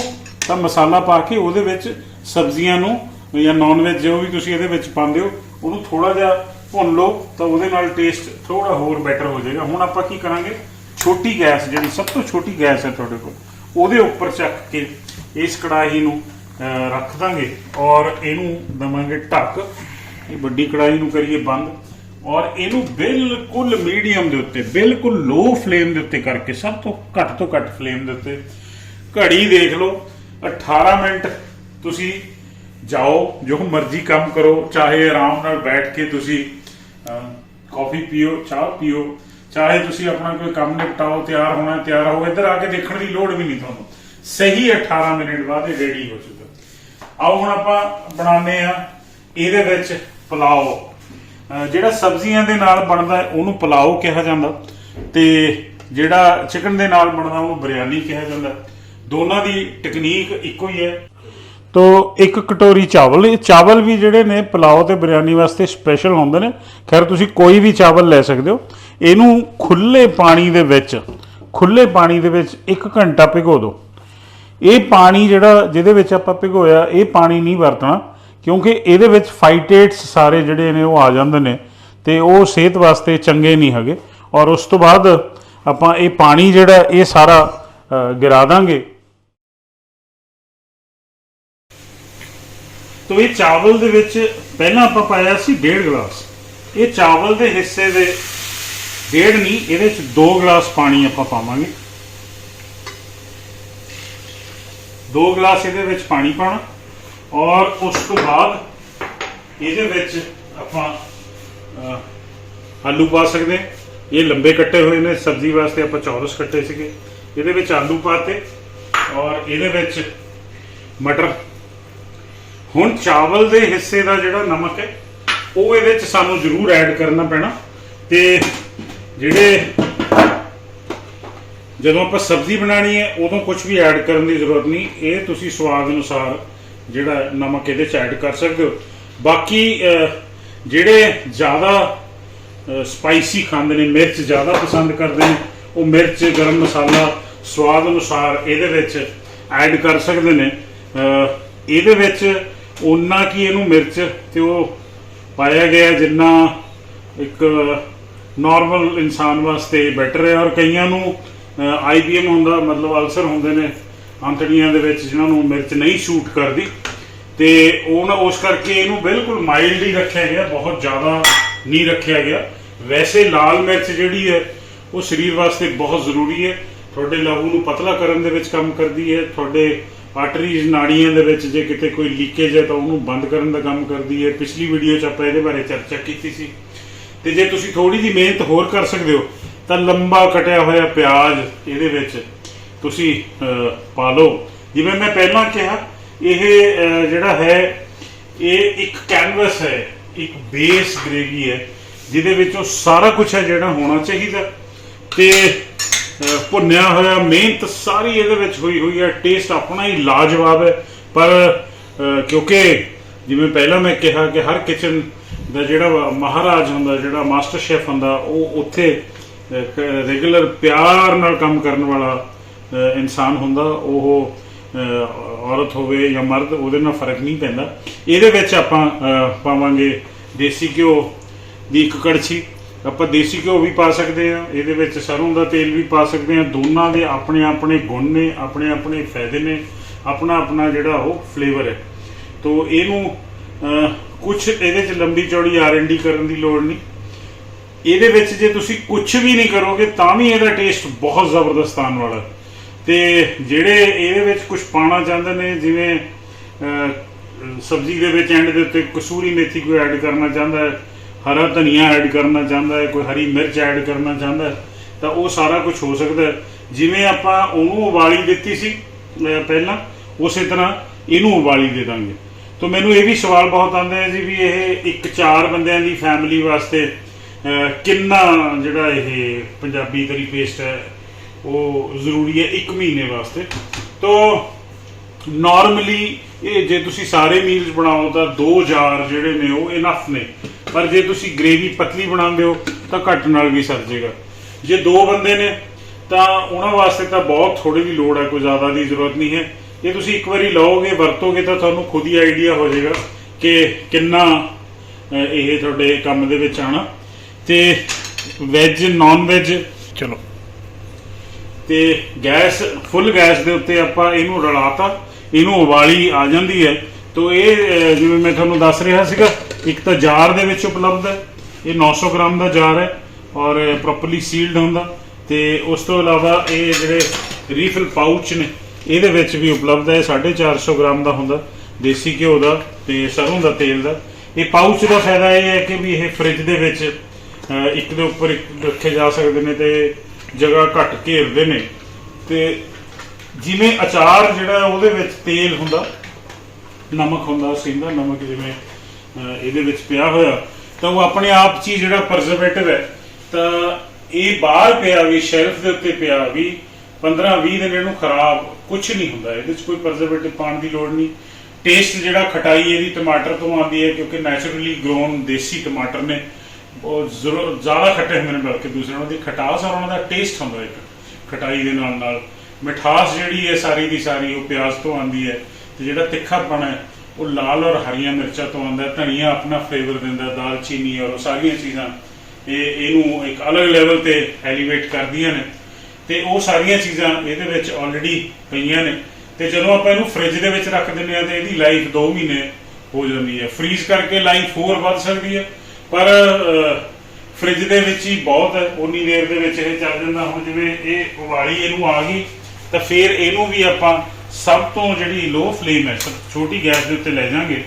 ਤਾਂ ਮਸਾਲਾ ਪਾ ਕੇ ਉਹਦੇ ਵਿੱਚ ਸਬਜ਼ੀਆਂ ਨੂੰ ਜਾਂ ਨਾਨ ਵੈਜ ਜੋ ਵੀ ਤੁਸੀਂ ਇਹਦੇ ਵਿੱਚ ਪਾਉਂਦੇ ਹੋ, ਉਹਨੂੰ ਥੋੜਾ ਜਿਹਾ ਭੁੰਨ ਲਓ ਤਾਂ ਉਹਦੇ ਨਾਲ ਟੇਸਟ ਥੋੜਾ ਹੋਰ ਬੈਟਰ ਹੋ ਜਾਏਗਾ। ਹੁਣ ਆਪਾਂ ਕੀ ਕਰਾਂਗੇ? ਛੋਟੀ ਗੈਸ, ਜਿਹੜੀ ਸਭ ਤੋਂ ਛੋਟੀ ਗੈਸ ਹੈ ਤੁਹਾਡੇ ਕੋਲ, ਉਹਦੇ ਉੱਪਰ ਚੱਕ ਕੇ ਇਸ ਕੜਾਹੀ ਨੂੰ ਰੱਖ ਦਾਂਗੇ ਔਰ ਇਹਨੂੰ ਦਵਾਂਗੇ ਢੱਕ। ਇਹ ਵੱਡੀ ਕੜਾਹੀ ਨੂੰ ਕਰੀਏ ਬੰਦ। ਔਰ ਇਹਨੂੰ ਬਿਲਕੁਲ ਮੀਡੀਅਮ ਦੇ ਉੱਤੇ, ਬਿਲਕੁਲ ਲੋ ਫਲੇਮ ਦੇ ਉੱਤੇ ਕਰਕੇ, ਸਭ ਤੋਂ ਘੱਟ ਤੋਂ ਘੱਟ ਫਲੇਮ ਦੇ ਉੱਤੇ ਘੜੀ ਦੇਖ ਲਓ। 18 ਮਿੰਟ ਤੁਸੀਂ ਜਾਓ, ਜੋ ਮਰਜ਼ੀ ਕੰਮ ਕਰੋ, ਚਾਹੇ ਆਰਾਮ ਨਾਲ ਬੈਠ ਕੇ ਤੁਸੀਂ ਕਾਫੀ ਪੀਓ, ਚਾਹ ਪੀਓ, ਚਾਹੇ ਤੁਸੀਂ ਆਪਣਾ ਕੋਈ ਕੰਮ ਨਿਪਟਾਓ, ਤਿਆਰ ਹੋਣਾ, ਤਿਆਰ ਹੋ, ਇੱਧਰ ਆ ਕੇ ਦੇਖਣ ਦੀ ਲੋੜ ਵੀ ਨਹੀਂ ਤੁਹਾਨੂੰ। ਸਹੀ 18 ਮਿੰਟ ਬਾਅਦ ਇਹ ਰੈਡੀ ਹੋ ਚੁੱਕਾ ਆਓ ਹੁਣ ਆਪਾਂ ਬਣਾਉਂਦੇ ਆ ਇਹਦੇ ਵਿੱਚ ਪੁਲਾਓ। ਜਿਹੜਾ ਸਬਜ਼ੀਆਂ ਦੇ ਨਾਲ ਬਣਦਾ ਉਹਨੂੰ ਪੁਲਾਓ ਕਿਹਾ ਜਾਂਦਾ। ਤੇ ਜਿਹੜਾ ਚਿਕਨ ਦੇ ਨਾਲ ਬਣਦਾ, ਉਹਨੂੰ ਬਿਰਿਆਨੀ ਕਿਹਾ ਜਾਂਦਾ। ਦੋਨਾਂ ਦੀ ਟੈਕਨੀਕ ਇੱਕੋ ਹੀ ਹੈ। ਤੋ ਇੱਕ ਕਟੋਰੀ ਚਾਵਲ। ਇਹ ਚਾਵਲ ਵੀ ਜਿਹੜੇ ਨੇ, ਪਲਾਓ ਤੇ ਬਿਰਿਆਨੀ ਵਾਸਤੇ ਸਪੈਸ਼ਲ ਹੁੰਦੇ ਨੇ। ਖੈਰ, ਤੁਸੀਂ ਕੋਈ ਵੀ ਚਾਵਲ ਲੈ ਸਕਦੇ ਹੋ। ਇਹਨੂੰ ਖੁੱਲੇ ਪਾਣੀ ਦੇ ਵਿੱਚ ਖੁੱਲੇ ਪਾਣੀ ਦੇ ਵਿੱਚ 1 ਘੰਟਾ ਭਿਗੋ ਦਿਓ। ਇਹ ਪਾਣੀ ਜਿਹੜਾ ਜਿਹਦੇ ਵਿੱਚ ਆਪਾਂ ਭਿਗੋਇਆ, ਇਹ ਪਾਣੀ ਨਹੀਂ ਵਰਤਣਾ, ਕਿਉਂਕਿ ਇਹਦੇ ਵਿੱਚ ਫਾਈਟੇਟਸ ਸਾਰੇ ਜਿਹੜੇ ਨੇ ਉਹ ਆ ਜਾਂਦੇ ਨੇ ਤੇ ਉਹ ਸਿਹਤ ਵਾਸਤੇ ਚੰਗੇ ਨਹੀਂ ਹੈਗੇ। ਔਰ ਉਸ ਤੋਂ ਬਾਅਦ ਆਪਾਂ ਇਹ ਪਾਣੀ ਜਿਹੜਾ, ਇਹ ਸਾਰਾ ਗਿਰਾ ਦਾਂਗੇ। ਤੋ ਇਹ ਚਾਵਲ ਦੇ ਵਿੱਚ ਪਹਿਲਾਂ ਆਪਾਂ ਪਾਇਆ ਸੀ 1.5 ਗਲਾਸ। ਇਹ ਚਾਵਲ ਦੇ ਹਿੱਸੇ ਦੇ ਡੇਢ ਨਹੀਂ, ਇਹਦੇ ਵਿੱਚ 2 ਗਲਾਸ ਪਾਣੀ ਆਪਾਂ ਪਾਵਾਂਗੇ। 2 ਗਲਾਸ ਇਹਦੇ ਵਿੱਚ ਪਾਣੀ ਪਾਣਾ ਔਰ ਉਸ ਤੋਂ ਬਾਅਦ ਇਹਦੇ ਵਿੱਚ ਆਪਾਂ ਆਲੂ ਪਾ ਸਕਦੇ ਹਾਂ। ਇਹ ਲੰਬੇ ਕੱਟੇ ਹੋਏ ਨੇ, ਸਬਜ਼ੀ ਵਾਸਤੇ ਆਪਾਂ ਚੌਰਸ ਕੱਟੇ ਸੀਗੇ ਇਹਦੇ ਵਿੱਚ ਆਲੂ ਪਾਤੇ ਔਰ ਇਹਦੇ ਵਿੱਚ ਮਟਰ ਹੁਣ ਚਾਵਲ ਦੇ ਹਿੱਸੇ ਦਾ ਜਿਹੜਾ ਨਮਕ ਹੈ, ਉਹ ਇਹਦੇ ਵਿੱਚ ਸਾਨੂੰ ਜ਼ਰੂਰ ਐਡ ਕਰਨਾ ਪੈਣਾ ਤੇ ਜਿਹੜੇ ਜਦੋਂ ਆਪਾਂ ਸਬਜ਼ੀ ਬਣਾਣੀ ਹੈ, ਉਦੋਂ ਕੁਝ ਵੀ ਐਡ ਕਰਨ ਦੀ ਜ਼ਰੂਰਤ ਨਹੀਂ। ਇਹ ਤੁਸੀਂ ਸਵਾਦ ਅਨੁਸਾਰ ਜਿਹੜਾ ਨਮਕ ਇਹਦੇ ਚ ਐਡ ਕਰ ਸਕਦੇ ਹੋ। ਬਾਕੀ ਜਿਹੜੇ ਜ਼ਿਆਦਾ ਸਪਾਈਸੀ ਖਾਂਦੇ ਨੇ, ਮਿਰਚ ਜ਼ਿਆਦਾ ਪਸੰਦ ਕਰਦੇ ਨੇ, ਉਹ ਮਿਰਚ, ਗਰਮ ਮਸਾਲਾ ਸਵਾਦ ਅਨੁਸਾਰ ਇਹਦੇ ਵਿੱਚ ਐਡ ਕਰ ਸਕਦੇ ਨੇ। ਇਹਦੇ ਵਿੱਚ ਉਨਾ ਕੀ ਇਹਨੂੰ ਮਿਰਚ ਤੇ ਉਹ ਪਾਇਆ ਗਿਆ ਜਿੰਨਾ ਇੱਕ ਨਾਰਮਲ ਇਨਸਾਨ ਵਾਸਤੇ ਬੈਟਰ ਹੈ। ਔਰ ਕਈਆਂ ਨੂੰ ਆਈਬੀਐਮ ਹੁੰਦਾ, ਮਤਲਬ ਅਲਸਰ ਹੁੰਦੇ ਨੇ ਆਂਤੜੀਆਂ ਦੇ ਵਿੱਚ ਜਿਨ੍ਹਾਂ ਨੂੰ ਮਿਰਚ ਨਹੀਂ ਸ਼ੂਟ ਕਰਦੀ। ਤੇ ਉਹ ਨਾ ਉਸ ਕਰਕੇ ਇਹਨੂੰ ਬਿਲਕੁਲ ਮਾਈਲਡ ਹੀ ਰੱਖਿਆ ਗਿਆ, ਬਹੁਤ ਜ਼ਿਆਦਾ ਨਹੀਂ ਰੱਖਿਆ ਗਿਆ। ਵੈਸੇ ਲਾਲ ਮਿਰਚ ਜਿਹੜੀ ਹੈ, ਉਹ ਸਰੀਰ ਵਾਸਤੇ ਬਹੁਤ ਜ਼ਰੂਰੀ ਹੈ। ਤੁਹਾਡੇ ਲਹੂ ਨੂੰ ਪਤਲਾ ਕਰਨ ਦੇ ਵਿੱਚ ਕੰਮ ਕਰਦੀ ਹੈ, ਤੁਹਾਡੇ ਆਰਟਰੀਜ਼ ਨਾੜੀਆਂ ਦੇ ਵਿੱਚ ਜੇ ਕਿਤੇ ਕੋਈ ਲੀਕੇਜ ਹੈ ਤਾਂ ਉਹਨੂੰ ਬੰਦ ਕਰਨ ਦਾ ਕੰਮ ਕਰਦੀ ਹੈ। ਪਿਛਲੀ ਵੀਡੀਓ 'ਚ ਆਪਾਂ ਇਹਦੇ ਬਾਰੇ ਚਰਚਾ ਕੀਤੀ ਸੀ। ਤੇ ਜੇ ਤੁਸੀਂ ਥੋੜੀ ਜਿਹੀ ਮਿਹਨਤ ਹੋਰ ਕਰ ਸਕਦੇ ਹੋ ਤਾਂ ਲੰਬਾ ਕਟਿਆ ਹੋਇਆ ਪਿਆਜ਼ ਇਹਦੇ ਵਿੱਚ ਤੁਸੀਂ ਪਾ ਲਓ। ਜਿਵੇਂ ਮੈਂ ਪਹਿਲਾਂ ਕਿਹਾ, ਇਹ ਜਿਹੜਾ ਹੈ, ਇਹ ਇੱਕ ਕੈਨਵਸ ਹੈ, ਇੱਕ ਬੇਸ ਗ੍ਰੇਵੀ ਹੈ, ਜਿਹਦੇ ਵਿੱਚ ਉਹ ਸਾਰਾ ਕੁਝ ਹੈ ਜਿਹੜਾ ਹੋਣਾ ਚਾਹੀਦਾ। ਤੇ ਭੁੰਨਿਆ ਹੋਇਆ ਮਿਹਨਤ ਸਾਰੀ ਇਹਦੇ ਵਿੱਚ ਹੋਈ ਹੋਈ ਹੈ, ਟੇਸਟ ਆਪਣਾ ਹੀ ਲਾਜਵਾਬ ਹੈ। ਪਰ ਕਿਉਂਕਿ ਜਿਵੇਂ ਪਹਿਲਾਂ ਮੈਂ ਕਿਹਾ ਕਿ ਹਰ ਕਿਚਨ ਦਾ ਜਿਹੜਾ ਵਾ- ਮਹਾਰਾਜ ਹੁੰਦਾ, ਜਿਹੜਾ ਮਾਸਟਰ ਸ਼ੈਫ ਹੁੰਦਾ, ਉਹ ਉੱਥੇ ਰੈਗੂਲਰ ਪਿਆਰ ਨਾਲ ਕੰਮ ਕਰਨ ਵਾਲਾ ਇਨਸਾਨ ਹੁੰਦਾ, ਉਹ ਔਰਤ ਹੋਵੇ ਜਾਂ ਮਰਦ, ਉਹਦੇ ਨਾਲ ਫ਼ਰਕ ਨਹੀਂ ਪੈਂਦਾ। ਇਹਦੇ ਵਿੱਚ ਆਪਾਂ ਪਾਵਾਂਗੇ ਦੇਸੀ ਘਿਓ ਦੀ ਇੱਕ ਕੜਛੀ। ਆਪਾਂ ਦੇਸੀ ਘਿਓ ਵੀ ਪਾ ਸਕਦੇ ਆ ਇਹਦੇ ਵਿੱਚ ਸਰੋਂ ਦਾ ਤੇਲ ਵੀ ਪਾ ਸਕਦੇ ਆ ਦੋਨਾਂ ਦੇ ਆਪਣੇ ਆਪਣੇ ਗੁਣ ਨੇ ਆਪਣੇ ਆਪਣੇ ਫਾਇਦੇ ਨੇ ਆਪਣਾ ਆਪਣਾ ਜਿਹੜਾ ਉਹ ਫਲੇਵਰ ਹੈ। ਤੋ ਇਹਨੂੰ ਕੁਝ ਇਹਦੇ ਚ ਲੰਬੀ ਚੌੜੀ ਆਰ&ਡੀ ਕਰਨ ਦੀ ਲੋੜ ਨਹੀਂ। ਇਹਦੇ ਵਿੱਚ ਜੇ ਤੁਸੀਂ ਕੁਝ ਵੀ ਨਹੀਂ ਕਰੋਗੇ, ਤਾਂ ਵੀ ਇਹਦਾ ਟੇਸਟ ਬਹੁਤ ਜ਼ਬਰਦਸਤ ਆਉਣ ਵਾਲਾ ਹੈ। ਤੇ ਜਿਹੜੇ ਇਹਦੇ ਵਿੱਚ ਕੁਝ ਪਾਣਾ ਚਾਹੁੰਦੇ ਨੇ, ਜਿਵੇਂ ਸਬਜ਼ੀ ਦੇ ਵਿੱਚ ਐਂਡ ਦੇ ਉੱਤੇ ਕਸੂਰੀ ਮੇਥੀ ਕੋਈ ਐਡ ਕਰਨਾ ਚਾਹੁੰਦਾ ਹੈ, ਹਰਾ ਧਨੀਆ ਐਡ ਕਰਨਾ ਚਾਹੁੰਦਾ ਹੈ, ਕੋਈ ਹਰੀ ਮਿਰਚ ਐਡ ਕਰਨਾ ਚਾਹੁੰਦਾ ਹੈ, ਤਾਂ ਉਹ ਸਾਰਾ ਕੁਝ ਹੋ ਸਕਦਾ ਜਿਵੇਂ ਆਪਾਂ ਉਹਨੂੰ ਉਬਾਲੀ ਦਿੱਤੀ ਸੀ ਪਹਿਲਾਂ, ਉਸੇ ਤਰ੍ਹਾਂ ਇਹਨੂੰ ਉਬਾਲੀ ਦੇ ਦਾਂਗੇ ਤਾਂ ਮੈਨੂੰ ਇਹ ਵੀ ਸਵਾਲ ਬਹੁਤ ਆਉਂਦੇ ਆ ਜੀ ਵੀ ਇਹ ਇੱਕ ਚਾਰ ਬੰਦਿਆਂ ਦੀ ਫੈਮਿਲੀ ਵਾਸਤੇ ਕਿੰਨਾ ਜਿਹੜਾ ਇਹ ਪੰਜਾਬੀ ਤਰੀ ਪੇਸਟ ਹੈ, ਉਹ ਜ਼ਰੂਰੀ ਹੈ 1 ਮਹੀਨੇ ਵਾਸਤੇ। ਤਾਂ ਨਾਰਮਲੀ ਇਹ ਜੇ ਤੁਸੀਂ ਸਾਰੇ ਮੀਲਸ ਬਣਾਓ ਤਾਂ ਦੋ ਜਾਰ ਜਿਹੜੇ ਨੇ ਉਹ ਇਨਫ ਨੇ। ਪਰ ਜੇ ਤੁਸੀਂ ਗ੍ਰੇਵੀ ਪਤਲੀ ਬਣਾਉਂਦੇ ਹੋ, ਤਾਂ ਘੱਟ ਨਾਲ ਵੀ ਸਰ ਜਾਏਗਾ ਜੇ ਦੋ ਬੰਦੇ ਨੇ, ਤਾਂ ਉਹਨਾਂ ਵਾਸਤੇ ਤਾਂ ਬਹੁਤ ਥੋੜੀ ਦੀ ਲੋੜ ਹੈ, ਕੋਈ ਜ਼ਿਆਦਾ ਦੀ ਜ਼ਰੂਰਤ ਨਹੀਂ ਹੈ। ਜੇ ਤੁਸੀਂ ਇੱਕ ਵਾਰੀ ਲਓਗੇ, ਵਰਤੋਗੇ, ਤਾਂ ਤੁਹਾਨੂੰ ਖੁਦ ਹੀ ਆਈਡੀਆ ਹੋ ਜਾਏਗਾ ਕਿ ਕਿੰਨਾ ਇਹ ਤੁਹਾਡੇ ਕੰਮ ਦੇ ਵਿੱਚ ਆਣਾ ਤੇ ਵੈਜ ਨਾਨ ਵੈਜ ਚਲੋ। ਤੇ ਗੈਸ ਫੁੱਲ ਗੈਸ ਦੇ ਉੱਤੇ ਆਪਾਂ ਇਹਨੂੰ ਰਲਾਤਾ ਇਹਨੂੰ ਉਬਾਲੀ ਆ ਜਾਂਦੀ ਹੈ। ਤੋ ਇਹ ਅਹ, ਜਿਵੇਂ ਮੈਂ ਤੁਹਾਨੂੰ ਦੱਸ ਰਿਹਾ ਸੀਗਾ ਇੱਕ ਤਾਂ ਜਾਰ ਦੇ ਵਿੱਚ ਉਪਲਬਧ ਹੈ ਇਹ 900 ਗ੍ਰਾਮ ਦਾ ਜਾਰ ਹੈ ਔਰ ਪ੍ਰੋਪਰਲੀ ਸੀਲਡ ਹੁੰਦਾ। ਤੇ ਉਸ ਤੋਂ ਇਲਾਵਾ ਇਹ ਜਿਹੜੇ ਰੀਫਿਲ ਪਾਊਚ ਨੇ ਇਹਦੇ ਵਿੱਚ ਵੀ ਉਪਲਬਧ ਹੈ 450 ਗ੍ਰਾਮ ਦਾ ਹੁੰਦਾ ਦੇਸੀ ਘਿਓ ਦਾ ਤੇ ਸਰੋਂ ਦਾ ਤੇਲ ਦਾ। ਇਹ ਪਾਊਚ ਦਾ ਫਾਇਦਾ ਇਹ ਹੈ ਕਿ ਵੀ ਇਹ ਫ੍ਰਿਜ ਦੇ ਵਿੱਚ ਅਹ, ਇੱਕ ਦੇ ਉੱਪਰ ਇੱਕ ਰੱਖੇ ਜਾ ਸਕਦੇ ਨੇ ਤੇ ਜਗ੍ਹਾ ਘੱਟ ਘੇਰਦੇ ਨੇ। ਤੇ ਜਿਵੇਂ ਅਚਾਰ ਜਿਹੜਾ ਹੈ ਉਹਦੇ ਵਿੱਚ ਤੇਲ ਹੁੰਦਾ ਨਮਕ ਹੁੰਦਾ ਸਿੰਦਾ ਨਮਕ ਜਿਵੇਂ ਅਹ, ਇਹਦੇ ਵਿੱਚ ਪਿਆ ਹੋਇਆ ਤਾਂ ਉਹ ਆਪਣੇ ਆਪ ਚ ਹੀ ਜਿਹੜਾ ਪ੍ਰਜ਼ਰਵੇਟਿਵ ਹੈ ਤਾਂ ਇਹ ਬਾਹਰ ਪਿਆ ਵੀ ਸ਼ੈਲਫ ਦੇ ਉੱਤੇ ਪਿਆ ਵੀ 15 20 ਦਿਨ ਇਹਨੂੰ ਖਰਾਬ ਕੁਝ ਨਹੀਂ ਹੁੰਦਾ। ਇਹਦੇ ਵਿੱਚ ਕੋਈ ਪ੍ਰਜ਼ਰਵੇਟਿਵ ਪਾਉਣ ਦੀ ਲੋੜ ਨਹੀਂ। ਟੇਸਟ ਜਿਹੜਾ ਖਟਾਈ ਇਹਦੀ ਟਮਾਟਰ ਤੋਂ ਆਉਂਦੀ ਹੈ ਕਿਉਂਕਿ ਨੈਚੁਰਲੀ ਗਰੋਨ ਦੇਸੀ ਟਮਾਟਰ ਨੇ। ਉਹ ਜ਼ਰੂਰ ਜ਼ਿਆਦਾ ਖੱਟੇ ਹੁੰਦੇ ਨੇ ਬਲਕਿ ਦੂਸਰੇ ਉਹਨਾਂ ਦੀ ਖਟਾਸ ਔਰ ਉਹਨਾਂ ਦਾ ਟੇਸਟ ਹੁੰਦਾ ਇੱਕ ਖਟਾਈ ਦੇ ਨਾਲ ਨਾਲ। ਮਿਠਾਸ ਜਿਹੜੀ ਹੈ ਸਾਰੀ ਦੀ ਸਾਰੀ ਉਹ ਪਿਆਜ਼ ਤੋਂ ਆਉਂਦੀ ਹੈ ਤੇ ਜਿਹੜਾ ਤਿੱਖਾਪਣ ਹੈ, ਉਹ ਲਾਲ ਔਰ ਹਰੀਆਂ ਮਿਰਚਾਂ ਤੋਂ ਆਉਂਦਾ ਧਨੀਆ ਆਪਣਾ ਫਲੇਵਰ ਦਿੰਦਾ ਦਾਲਚੀਨੀ ਔਰ ਉਹ ਸਾਰੀਆਂ ਚੀਜ਼ਾਂ। ਇਹ ਇਹਨੂੰ ਇੱਕ ਅਲੱਗ ਲੈਵਲ ਤੇ ਐਲੀਵੇਟ ਕਰਦੀਆਂ ਨੇ। ਤੇ ਉਹ ਸਾਰੀਆਂ ਚੀਜ਼ਾਂ ਇਹਦੇ ਵਿੱਚ ਆਲਰੇਡੀ ਪਈਆਂ ਨੇ। ਤੇ ਜਦੋਂ ਆਪਾਂ ਇਹਨੂੰ ਫ੍ਰਿਜ ਦੇ ਵਿੱਚ ਰੱਖ ਦਿੰਦੇ ਆ ਤੇ ਇਹਦੀ ਲਾਈਫ 2 ਮਹੀਨੇ ਹੋ ਜਾਂਦੀ ਹੈ। ਫ੍ਰੀਜ਼ ਕਰਕੇ ਲਾਈਫ ਹੋਰ ਵੱਧ ਸਕਦੀ ਹੈ। ਪਰ ਫ੍ਰਿਜ ਦੇ ਵਿੱਚ ਹੀ ਬਹੁਤ ਹੈ। ਉਨੀ ਦੇਰ ਦੇ ਵਿੱਚ ਇਹ ਚੱਲ ਜਾਂਦਾ। ਹੁਣ ਜਿਵੇਂ ਇਹ ਉਬਾਲੀ ਇਹਨੂੰ ਆ ਗਈ, ਤਾਂ ਫਿਰ ਇਹਨੂੰ ਵੀ ਆਪਾਂ ਸਭ ਤੋਂ ਜਿਹੜੀ ਲੋ ਫਲੇਮ ਹੈ ਛੋਟੀ ਗੈਸ ਦੇ ਉੱਤੇ ਲੈ ਜਾਾਂਗੇ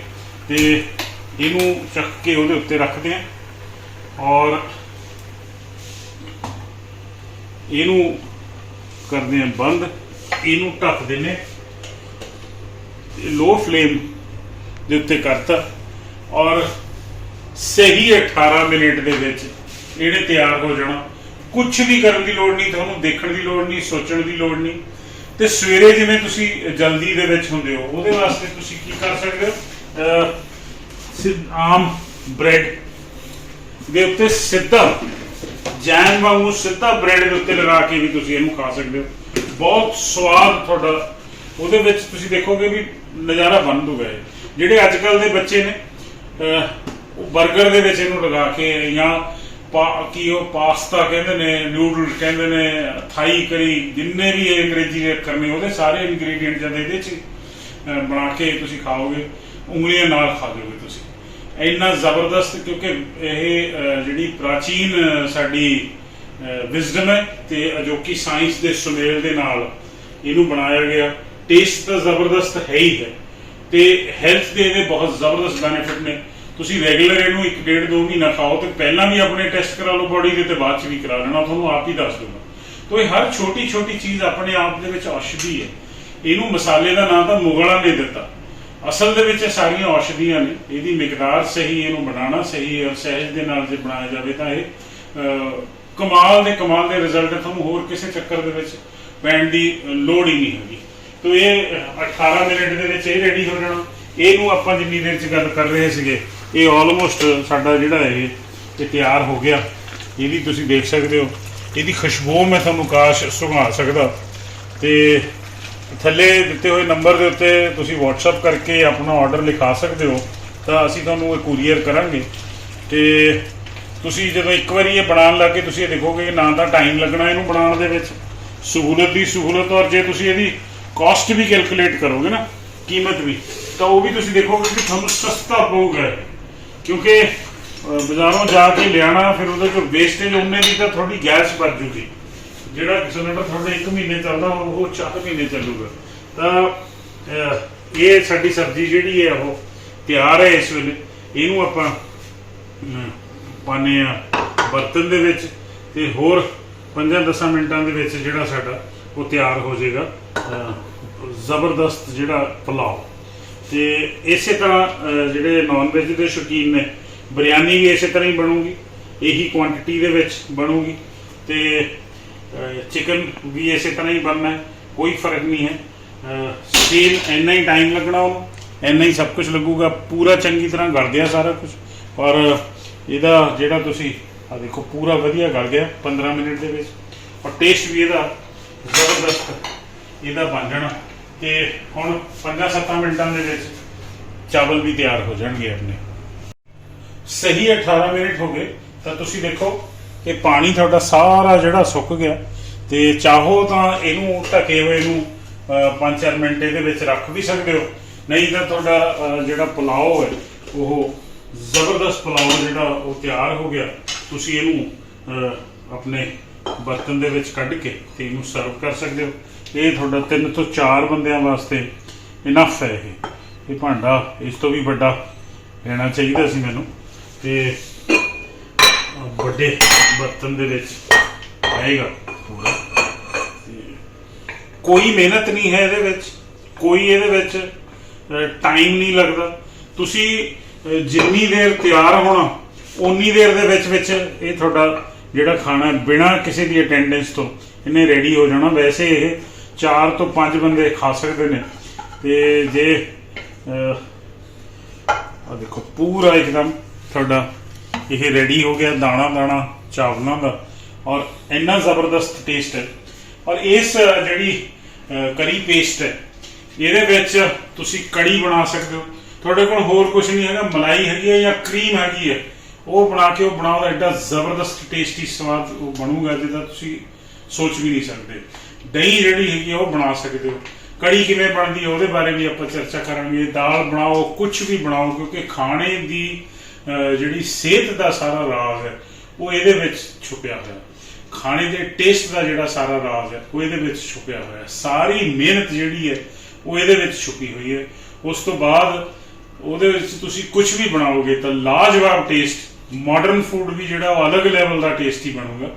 ਤੇ ਇਹਨੂੰ ਚੱਕ ਕੇ ਉਹਦੇ ਉੱਤੇ ਰੱਖਦੇ ਹਾਂ। ਔਰ ਇਹਨੂੰ ਕਰਦੇ ਹਾਂ ਬੰਦ। ਇਹਨੂੰ ਢੱਕ ਦਿੰਨੇ ਲੋ ਫਲੇਮ ਦੇ ਉੱਤੇ ਕਰਤਾ। ਔਰ ਸਹੀ 18 ਮਿੰਟ ਦੇ ਵਿੱਚ ਇਹਨੇ ਤਿਆਰ ਹੋ ਜਾਣਾ। ਕੁਝ ਵੀ ਕਰਨ ਦੀ ਲੋੜ ਨਹੀਂ, ਤੁਹਾਨੂੰ ਦੇਖਣ ਦੀ ਲੋੜ ਨਹੀਂ, ਸੋਚਣ ਦੀ ਲੋੜ ਨਹੀਂ। ਤੇ ਸਵੇਰੇ ਜਿਵੇਂ ਤੁਸੀਂ ਜਲਦੀ ਦੇ ਵਿੱਚ ਹੁੰਦੇ ਹੋ, ਉਹਦੇ ਵਾਸਤੇ ਤੁਸੀਂ ਕੀ ਕਰ ਸਕਦੇ ਹੋ? ਸਿੱਧ- ਆਮ ਬ੍ਰੈਡ ਦੇ ਉੱਤੇ ਸਿੱਧਾ ਜੈਨ ਵਾਂਗੂ ਸਿੱਧਾ ਬ੍ਰੈਡ ਦੇ ਉੱਤੇ ਲਗਾ ਕੇ ਵੀ ਤੁਸੀਂ ਇਹਨੂੰ ਖਾ ਸਕਦੇ ਹੋ। ਬਹੁਤ ਸਵਾਦ ਤੁਹਾਡਾ, ਉਹਦੇ ਵਿੱਚ ਤੁਸੀਂ ਦੇਖੋਗੇ ਵੀ ਨਜ਼ਾਰਾ ਬਣ ਦੂਗਾ ਇਹ ਜਿਹੜੇ ਅੱਜ ਕੱਲ ਦੇ ਬੱਚੇ ਨੇ ਉਹ 버ਗਰ ਦੇ ਵਿੱਚ ਇਹਨੂੰ ਲਗਾ ਕੇ ਜਾਂ ਕੀ ਉਹ ਪਾਸਤਾ ਕਹਿੰਦੇ ਨੇ ਨਿਊਡਲ ਕਹਿੰਦੇ ਨੇ, ਥਾਈ ਕਰੀ, ਜਿੰਨੇ ਵੀ ਇਹ ਅੰਗਰੇਜ਼ੀ ਦੇ ਅੱਖਰ ਨੇ ਉਹਦੇ ਸਾਰੇ ਇਨਗਰੀਡੀਅੰਟ ਜਦ ਇਹਦੇ ਚ ਬਣਾ ਕੇ ਤੁਸੀਂ ਖਾਓਗੇ, ਉਂਗਲੀਆਂ ਨਾਲ ਖਾ ਜਾਓਗੇ ਤੁਸੀਂ। ਇੰਨਾ ਜ਼ਬਰਦਸਤ, ਕਿਉਂਕਿ ਇਹ ਜਿਹੜੀ ਪ੍ਰਾਚੀਨ ਸਾਡੀ ਵਿਜ਼ਡਮ ਹੈ ਤੇ ਅਜੋਕੀ ਸਾਇੰਸ ਦੇ ਸੁਮੇਲ ਦੇ ਨਾਲ ਇਹਨੂੰ ਬਣਾਇਆ ਗਿਆ। ਟੇਸਟ ਤਾਂ ਜ਼ਬਰਦਸਤ ਹੈ ਹੀ ਹੈ। ਤੇ ਹੈਲਥ ਦੇ ਇਹਦੇ ਬਹੁਤ ਜ਼ਬਰਦਸਤ ਬੈਨੀਫਿਟ ਨੇ। ਤੁਸੀਂ ਰੈਗੂਲਰ ਇਹਨੂੰ 1 ਡੇਢ ਦੋ ਮਹੀਨਾ ਖਾਓ ਤੇ ਪਹਿਲਾਂ ਵੀ ਆਪਣੇ ਟੈਸਟ ਕਰਾ ਲਓ ਬੋਡੀ ਦੇ ਤੇ ਬਾਅਦ ਚ ਵੀ ਕਰਾ ਲੈਣਾ, ਤੁਹਾਨੂੰ ਆਪ ਹੀ ਦੱਸ ਦੂੰਗਾ ਤੋ ਇਹ ਹਰ ਛੋਟੀ ਛੋਟੀ ਚੀਜ਼ ਆਪਣੇ ਆਪ ਦੇ ਵਿੱਚ ਔਸ਼ਧੀ ਹੈ। ਇਹਨੂੰ ਮਸਾਲੇ ਦਾ ਨਾਮ ਤਾਂ ਮੁਗਲਾਂ ਨੇ ਦਿੱਤਾ। ਅਸਲ ਦੇ ਵਿੱਚ ਇਹ ਸਾਰੀਆਂ ਔਸ਼ਧੀਆਂ ਨੇ। ਇਹਦੀ ਮਿਕਦਾਰ ਸਹੀ, ਇਹਨੂੰ ਬਣਾਉਣਾ ਸਹੀ ਔਰ ਸਹਿਜ ਦੇ ਨਾਲ ਜੇ ਬਣਾਇਆ ਜਾਵੇ ਤਾਂ ਇਹ ਕਮਾਲ ਦੇ ਕਮਾਲ ਦੇ ਰਿਜ਼ਲਟ ਤੁਹਾਨੂੰ ਹੋਰ ਕਿਸੇ ਚੱਕਰ ਦੇ ਵਿੱਚ ਪੈਣ ਦੀ ਲੋੜ ਹੀ ਨਹੀਂ ਹੈਗੀ। ਤੋ ਇਹ 18 ਮਿੰਟ ਦੇ ਵਿੱਚ ਇਹ ਰੈਡੀ ਹੋ ਜਾਣਾ। ਇਹਨੂੰ ਆਪਾਂ ਜਿੰਨੀ ਦੇਰ ਚ ਗੱਲ ਕਰ ਰਹੇ ਸੀਗੇ ਇਹ ਆਲਮੋਸਟ ਸਾਡਾ ਜਿਹੜਾ ਇਹ ਇਹ ਤਿਆਰ ਹੋ ਗਿਆ। ਇਹਦੀ ਤੁਸੀਂ ਦੇਖ ਸਕਦੇ ਹੋ। ਇਹਦੀ ਖੁਸ਼ਬੂ ਮੈਂ ਤੁਹਾਨੂੰ ਕਾਸ਼ ਸੁਘਾ ਸਕਦਾ। ਤੇ ਥੱਲੇ ਦਿੱਤੇ ਹੋਏ ਨੰਬਰ ਦੇ ਉੱਤੇ ਤੁਸੀਂ WhatsApp ਕਰਕੇ ਆਪਣਾ ਆਰਡਰ ਲਿਖਾ ਸਕਦੇ ਹੋ। ਤਾਂ ਅਸੀਂ ਤੁਹਾਨੂੰ ਇਹ ਕੂਰੀਅਰ ਕਰਾਂਗੇ। ਤੇ ਤੁਸੀਂ ਜਦੋਂ ਇੱਕ ਵਾਰੀ ਇਹ ਬਣਾਉਣ ਲੱਗੇ, ਤੁਸੀਂ ਇਹ ਦੇਖੋਗੇ ਕਿ ਨਾ ਤਾਂ ਟਾਈਮ ਲੱਗਣਾ ਇਹਨੂੰ ਬਣਾਉਣ ਦੇ ਵਿੱਚ। ਸਹੂਲਤ ਦੀ ਸਹੂਲਤ ਔਰ ਜੇ ਤੁਸੀਂ ਇਹਦੀ ਕਾਸਟ ਵੀ ਕੈਲਕੂਲੇਟ ਕਰੋਗੇ ਨਾ, ਕੀਮਤ ਵੀ, ਤਾਂ ਉਹ ਵੀ ਤੁਸੀਂ ਦੇਖੋਗੇ ਕਿ ਤੁਹਾਨੂੰ ਸਸਤਾ ਪਊਗਾ। ਕਿਉਂਕਿ ਬਾਜ਼ਾਰੋਂ ਜਾ ਕੇ ਲਿਆਣਾ ਫਿਰ ਉਹਦੇ ਚੋਂ ਵੇਸਟੇਜ ਉਹਨੇ ਦੀ ਤਾਂ ਥੋੜੀ ਗੈਸ ਬਚ ਜੂਗੀ। ਜਿਹੜਾ ਸਿਲੰਡਰ ਤੁਹਾਡੇ 1 ਮਹੀਨੇ ਚੱਲਦਾ ਉਹ 4 ਮਹੀਨੇ ਚੱਲੂਗਾ। ਤਾਂ ਇਹ ਸਾਡੀ ਸਬਜ਼ੀ ਜਿਹੜੀ ਹੈ ਉਹ ਤਿਆਰ ਹੈ ਇਸ ਵੇਲੇ। ਇਹਨੂੰ ਆਪਾਂ ਅਮ, ਪਾਉਂਦੇ ਆ ਬਰਤਨ ਦੇ ਵਿੱਚ ਤੇ ਹੋਰ 5-10 ਮਿੰਟਾਂ ਦੇ ਵਿੱਚ ਜਿਹੜਾ ਸਾਡਾ ਉਹ ਤਿਆਰ ਹੋ ਜਾਏਗਾ। ਜ਼ਬਰਦਸਤ ਜਿਹੜਾ ਪੁਲਾਓ। ਤੇ ਇਸੇ ਤਰ੍ਹਾਂ ਅਹ, ਜਿਹੜੇ ਨਾਨ ਵੈਜ ਦੇ ਸ਼ੌਕੀਨ ਨੇ ਬਿਰਿਆਨੀ ਵੀ ਇਸੇ ਤਰ੍ਹਾਂ ਹੀ ਬਣੂਗੀ ਇਹੀ ਕੁਆਂਟੀਟੀ ਦੇ ਵਿੱਚ ਬਣੂਗੀ ਤੇ ਚਿਕਨ ਵੀ ਇਸੇ ਤਰ੍ਹਾਂ ਹੀ ਬਣਨਾ ਹੈ ਕੋਈ ਫ਼ਰਕ ਨਹੀਂ ਹੈ। ਸੇਮ ਇੰਨਾ ਹੀ ਟਾਈਮ ਲੱਗਣਾ ਉਹਨੂੰ ਇੰਨਾ ਹੀ ਸਭ ਕੁਝ ਲੱਗੂਗਾ ਪੂਰਾ ਚੰਗੀ ਤਰ੍ਹਾਂ ਗਲ ਗਿਆ ਸਾਰਾ ਕੁਝ ਔਰ ਇਹਦਾ ਜਿਹੜਾ ਤੁਸੀਂ ਆ ਦੇਖੋ ਪੂਰਾ ਵਧੀਆ ਗਲ ਗਿਆ 15 ਮਿੰਟ ਦੇ ਵਿੱਚ। ਔਰ ਟੇਸਟ ਵੀ ਇਹਦਾ ਜ਼ਬਰਦਸਤ ਇਹਦਾ ਬਣ ਜਾਣਾ। ਤੇ ਹੁਣ 5-7 ਮਿੰਟਾਂ ਦੇ ਵਿੱਚ ਚਾਵਲ ਵੀ ਤਿਆਰ ਹੋ ਜਾਣਗੇ ਆਪਣੇ। ਸਹੀ 18 ਮਿੰਟ ਹੋ ਗਏ, ਤਾਂ ਤੁਸੀਂ ਦੇਖੋ ਕਿ ਪਾਣੀ ਤੁਹਾਡਾ ਸਾਰਾ ਜਿਹੜਾ ਸੁੱਕ ਗਿਆ, ਤੇ ਚਾਹੋ ਤਾਂ ਇਹਨੂੰ ਢਕੇ ਹੋਏ ਨੂੰ 5-4 ਮਿੰਟ ਇਹਦੇ ਵਿੱਚ ਰੱਖ ਵੀ ਸਕਦੇ ਹੋ। ਨਹੀਂ ਤਾਂ ਤੁਹਾਡਾ ਜਿਹੜਾ ਪੁਲਾਓ ਹੈ, ਉਹ ਜ਼ਬਰਦਸਤ ਪੁਲਾਓ ਜਿਹੜਾ ਉਹ ਤਿਆਰ ਹੋ ਗਿਆ। ਤੁਸੀਂ ਇਹਨੂੰ ਆਪਣੇ ਬਰਤਨ ਦੇ ਵਿੱਚ ਕੱਢ ਕੇ ਤੇ ਇਹਨੂੰ ਸਰਵ ਕਰ ਸਕਦੇ ਹੋ। ਇਹ ਤੁਹਾਡਾ 3 ਤੋਂ 4 ਬੰਦਿਆਂ ਵਾਸਤੇ ਇਨਫ ਹੈ ਇਹ। ਇਹ ਭਾਂਡਾ ਇਸ ਤੋਂ ਵੀ ਵੱਡਾ ਲੈਣਾ ਚਾਹੀਦਾ ਸੀ ਮੈਨੂੰ। ਤੇ ਵੱਡੇ ਬਰਤਨ ਦੇ ਵਿੱਚ ਆਏਗਾ ਪੂਰਾ। ਕੋਈ ਮਿਹਨਤ ਨਹੀਂ ਹੈ ਇਹਦੇ ਵਿੱਚ। ਕੋਈ ਇਹਦੇ ਵਿੱਚ ਟਾਈਮ ਨਹੀਂ ਲੱਗਦਾ। ਤੁਸੀਂ ਜਿੰਨੀ ਦੇਰ ਤਿਆਰ ਹੋਣਾ ਉਨੀ ਦੇਰ ਦੇ ਵਿੱਚ ਵਿੱਚ ਇਹ ਤੁਹਾਡਾ ਜਿਹੜਾ ਖਾਣਾ ਬਿਨਾ ਕਿਸੇ ਦੀ ਅਟੈਂਡੈਂਸ ਤੋਂ ਇਹਨੇ ਰੈਡੀ ਹੋ ਜਾਣਾ। ਵੈਸੇ ਇਹ 4 ਤੋਂ 5 ਬੰਦੇ ਖਾ ਸਕਦੇ ਨੇ। ਤੇ ਜੇ ਆ ਦੇਖੋ, ਪੂਰਾ ਇੱਕਦਮ ਤੁਹਾਡਾ ਇਹ ਰੈਡੀ ਹੋ ਗਿਆ, ਦਾਣਾ ਦਾਣਾ, ਚਾਵਲਾਂ ਦਾ। ਔਰ ਇੰਨਾ ਜ਼ਬਰਦਸਤ ਟੇਸਟ ਹੈ। ਔਰ ਇਸ ਜਿਹੜੀ ਕਰੀ ਪੇਸਟ ਹੈ, ਇਹਦੇ ਵਿੱਚ ਤੁਸੀਂ ਕੜੀ ਬਣਾ ਸਕਦੇ ਹੋ। ਤੁਹਾਡੇ ਕੋਲ ਹੋਰ ਕੁਝ ਨਹੀਂ ਹੈਗਾ, ਮਲਾਈ ਹੈਗੀ ਹੈ ਜਾਂ ਕਰੀਮ ਹੈਗੀ ਹੈ। ਉਹ ਬਣਾ ਕੇ ਉਹ ਬਣਾਓ ਤਾਂ ਐਡਾ ਜ਼ਬਰਦਸਤ ਟੇਸਟੀ ਸਵਾਦ ਉਹ ਬਣੂਗਾ ਜਿਹਦਾ ਤੁਸੀਂ ਸੋਚ ਵੀ ਨਹੀਂ ਸਕਦੇ। ਦਹੀਂ ਜਿਹੜੀ ਹੈਗੀ ਆ ਉਹ ਬਣਾ ਸਕਦੇ ਹੋ। ਕੜੀ ਕਿਵੇਂ ਬਣਦੀ ਹੈ ਉਹਦੇ ਬਾਰੇ ਵੀ ਆਪਾਂ ਚਰਚਾ ਕਰਾਂਗੇ। ਦਾਲ ਬਣਾਓ ਕੁਝ ਵੀ ਬਣਾਓ ਕਿਉਂਕਿ ਖਾਣੇ ਦੀ ਅਹ, ਜਿਹੜੀ ਸਿਹਤ ਦਾ ਸਾਰਾ ਰਾਜ਼ ਹੈ ਉਹ ਇਹਦੇ ਵਿੱਚ ਛੁਪਿਆ ਹੋਇਆ। ਹੈ ਖਾਣੇ ਦੇ ਟੇਸਟ ਦਾ ਜਿਹੜਾ ਸਾਰਾ ਰਾਜ਼ ਹੈ ਉਹ ਇਹਦੇ ਵਿੱਚ ਛੁਪਿਆ ਹੋਇਆ। ਹੈ ਸਾਰੀ ਮਿਹਨਤ ਜਿਹੜੀ ਹੈ ਉਹ ਇਹਦੇ ਵਿੱਚ ਛੁਪੀ ਹੋਈ ਹੈ। ਉਸ ਤੋਂ ਬਾਅਦ ਉਹਦੇ ਵਿੱਚ ਤੁਸੀਂ ਕੁਝ ਵੀ ਬਣਾਓਗੇ ਤਾਂ ਲਾਜਵਾਬ ਟੇਸਟ ਮਾਡਰਨ ਫੂਡ ਵੀ ਜਿਹੜਾ ਉਹ ਅਲੱਗ ਲੈਵਲ ਦਾ ਟੇਸਟੀ ਬਣੂਗਾ।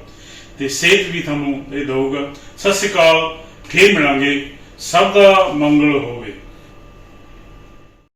ਤੇ ਸਿਹਤ ਵੀ ਤੁਹਾਨੂੰ ਇਹ ਦਊਗਾ। ਸਤਿ ਸ਼੍ਰੀ ਅਕਾਲ, ਫੇਰ ਮਿਲਾਂਗੇ। ਸਭ ਦਾ ਮੰਗਲ ਹੋਵੇ।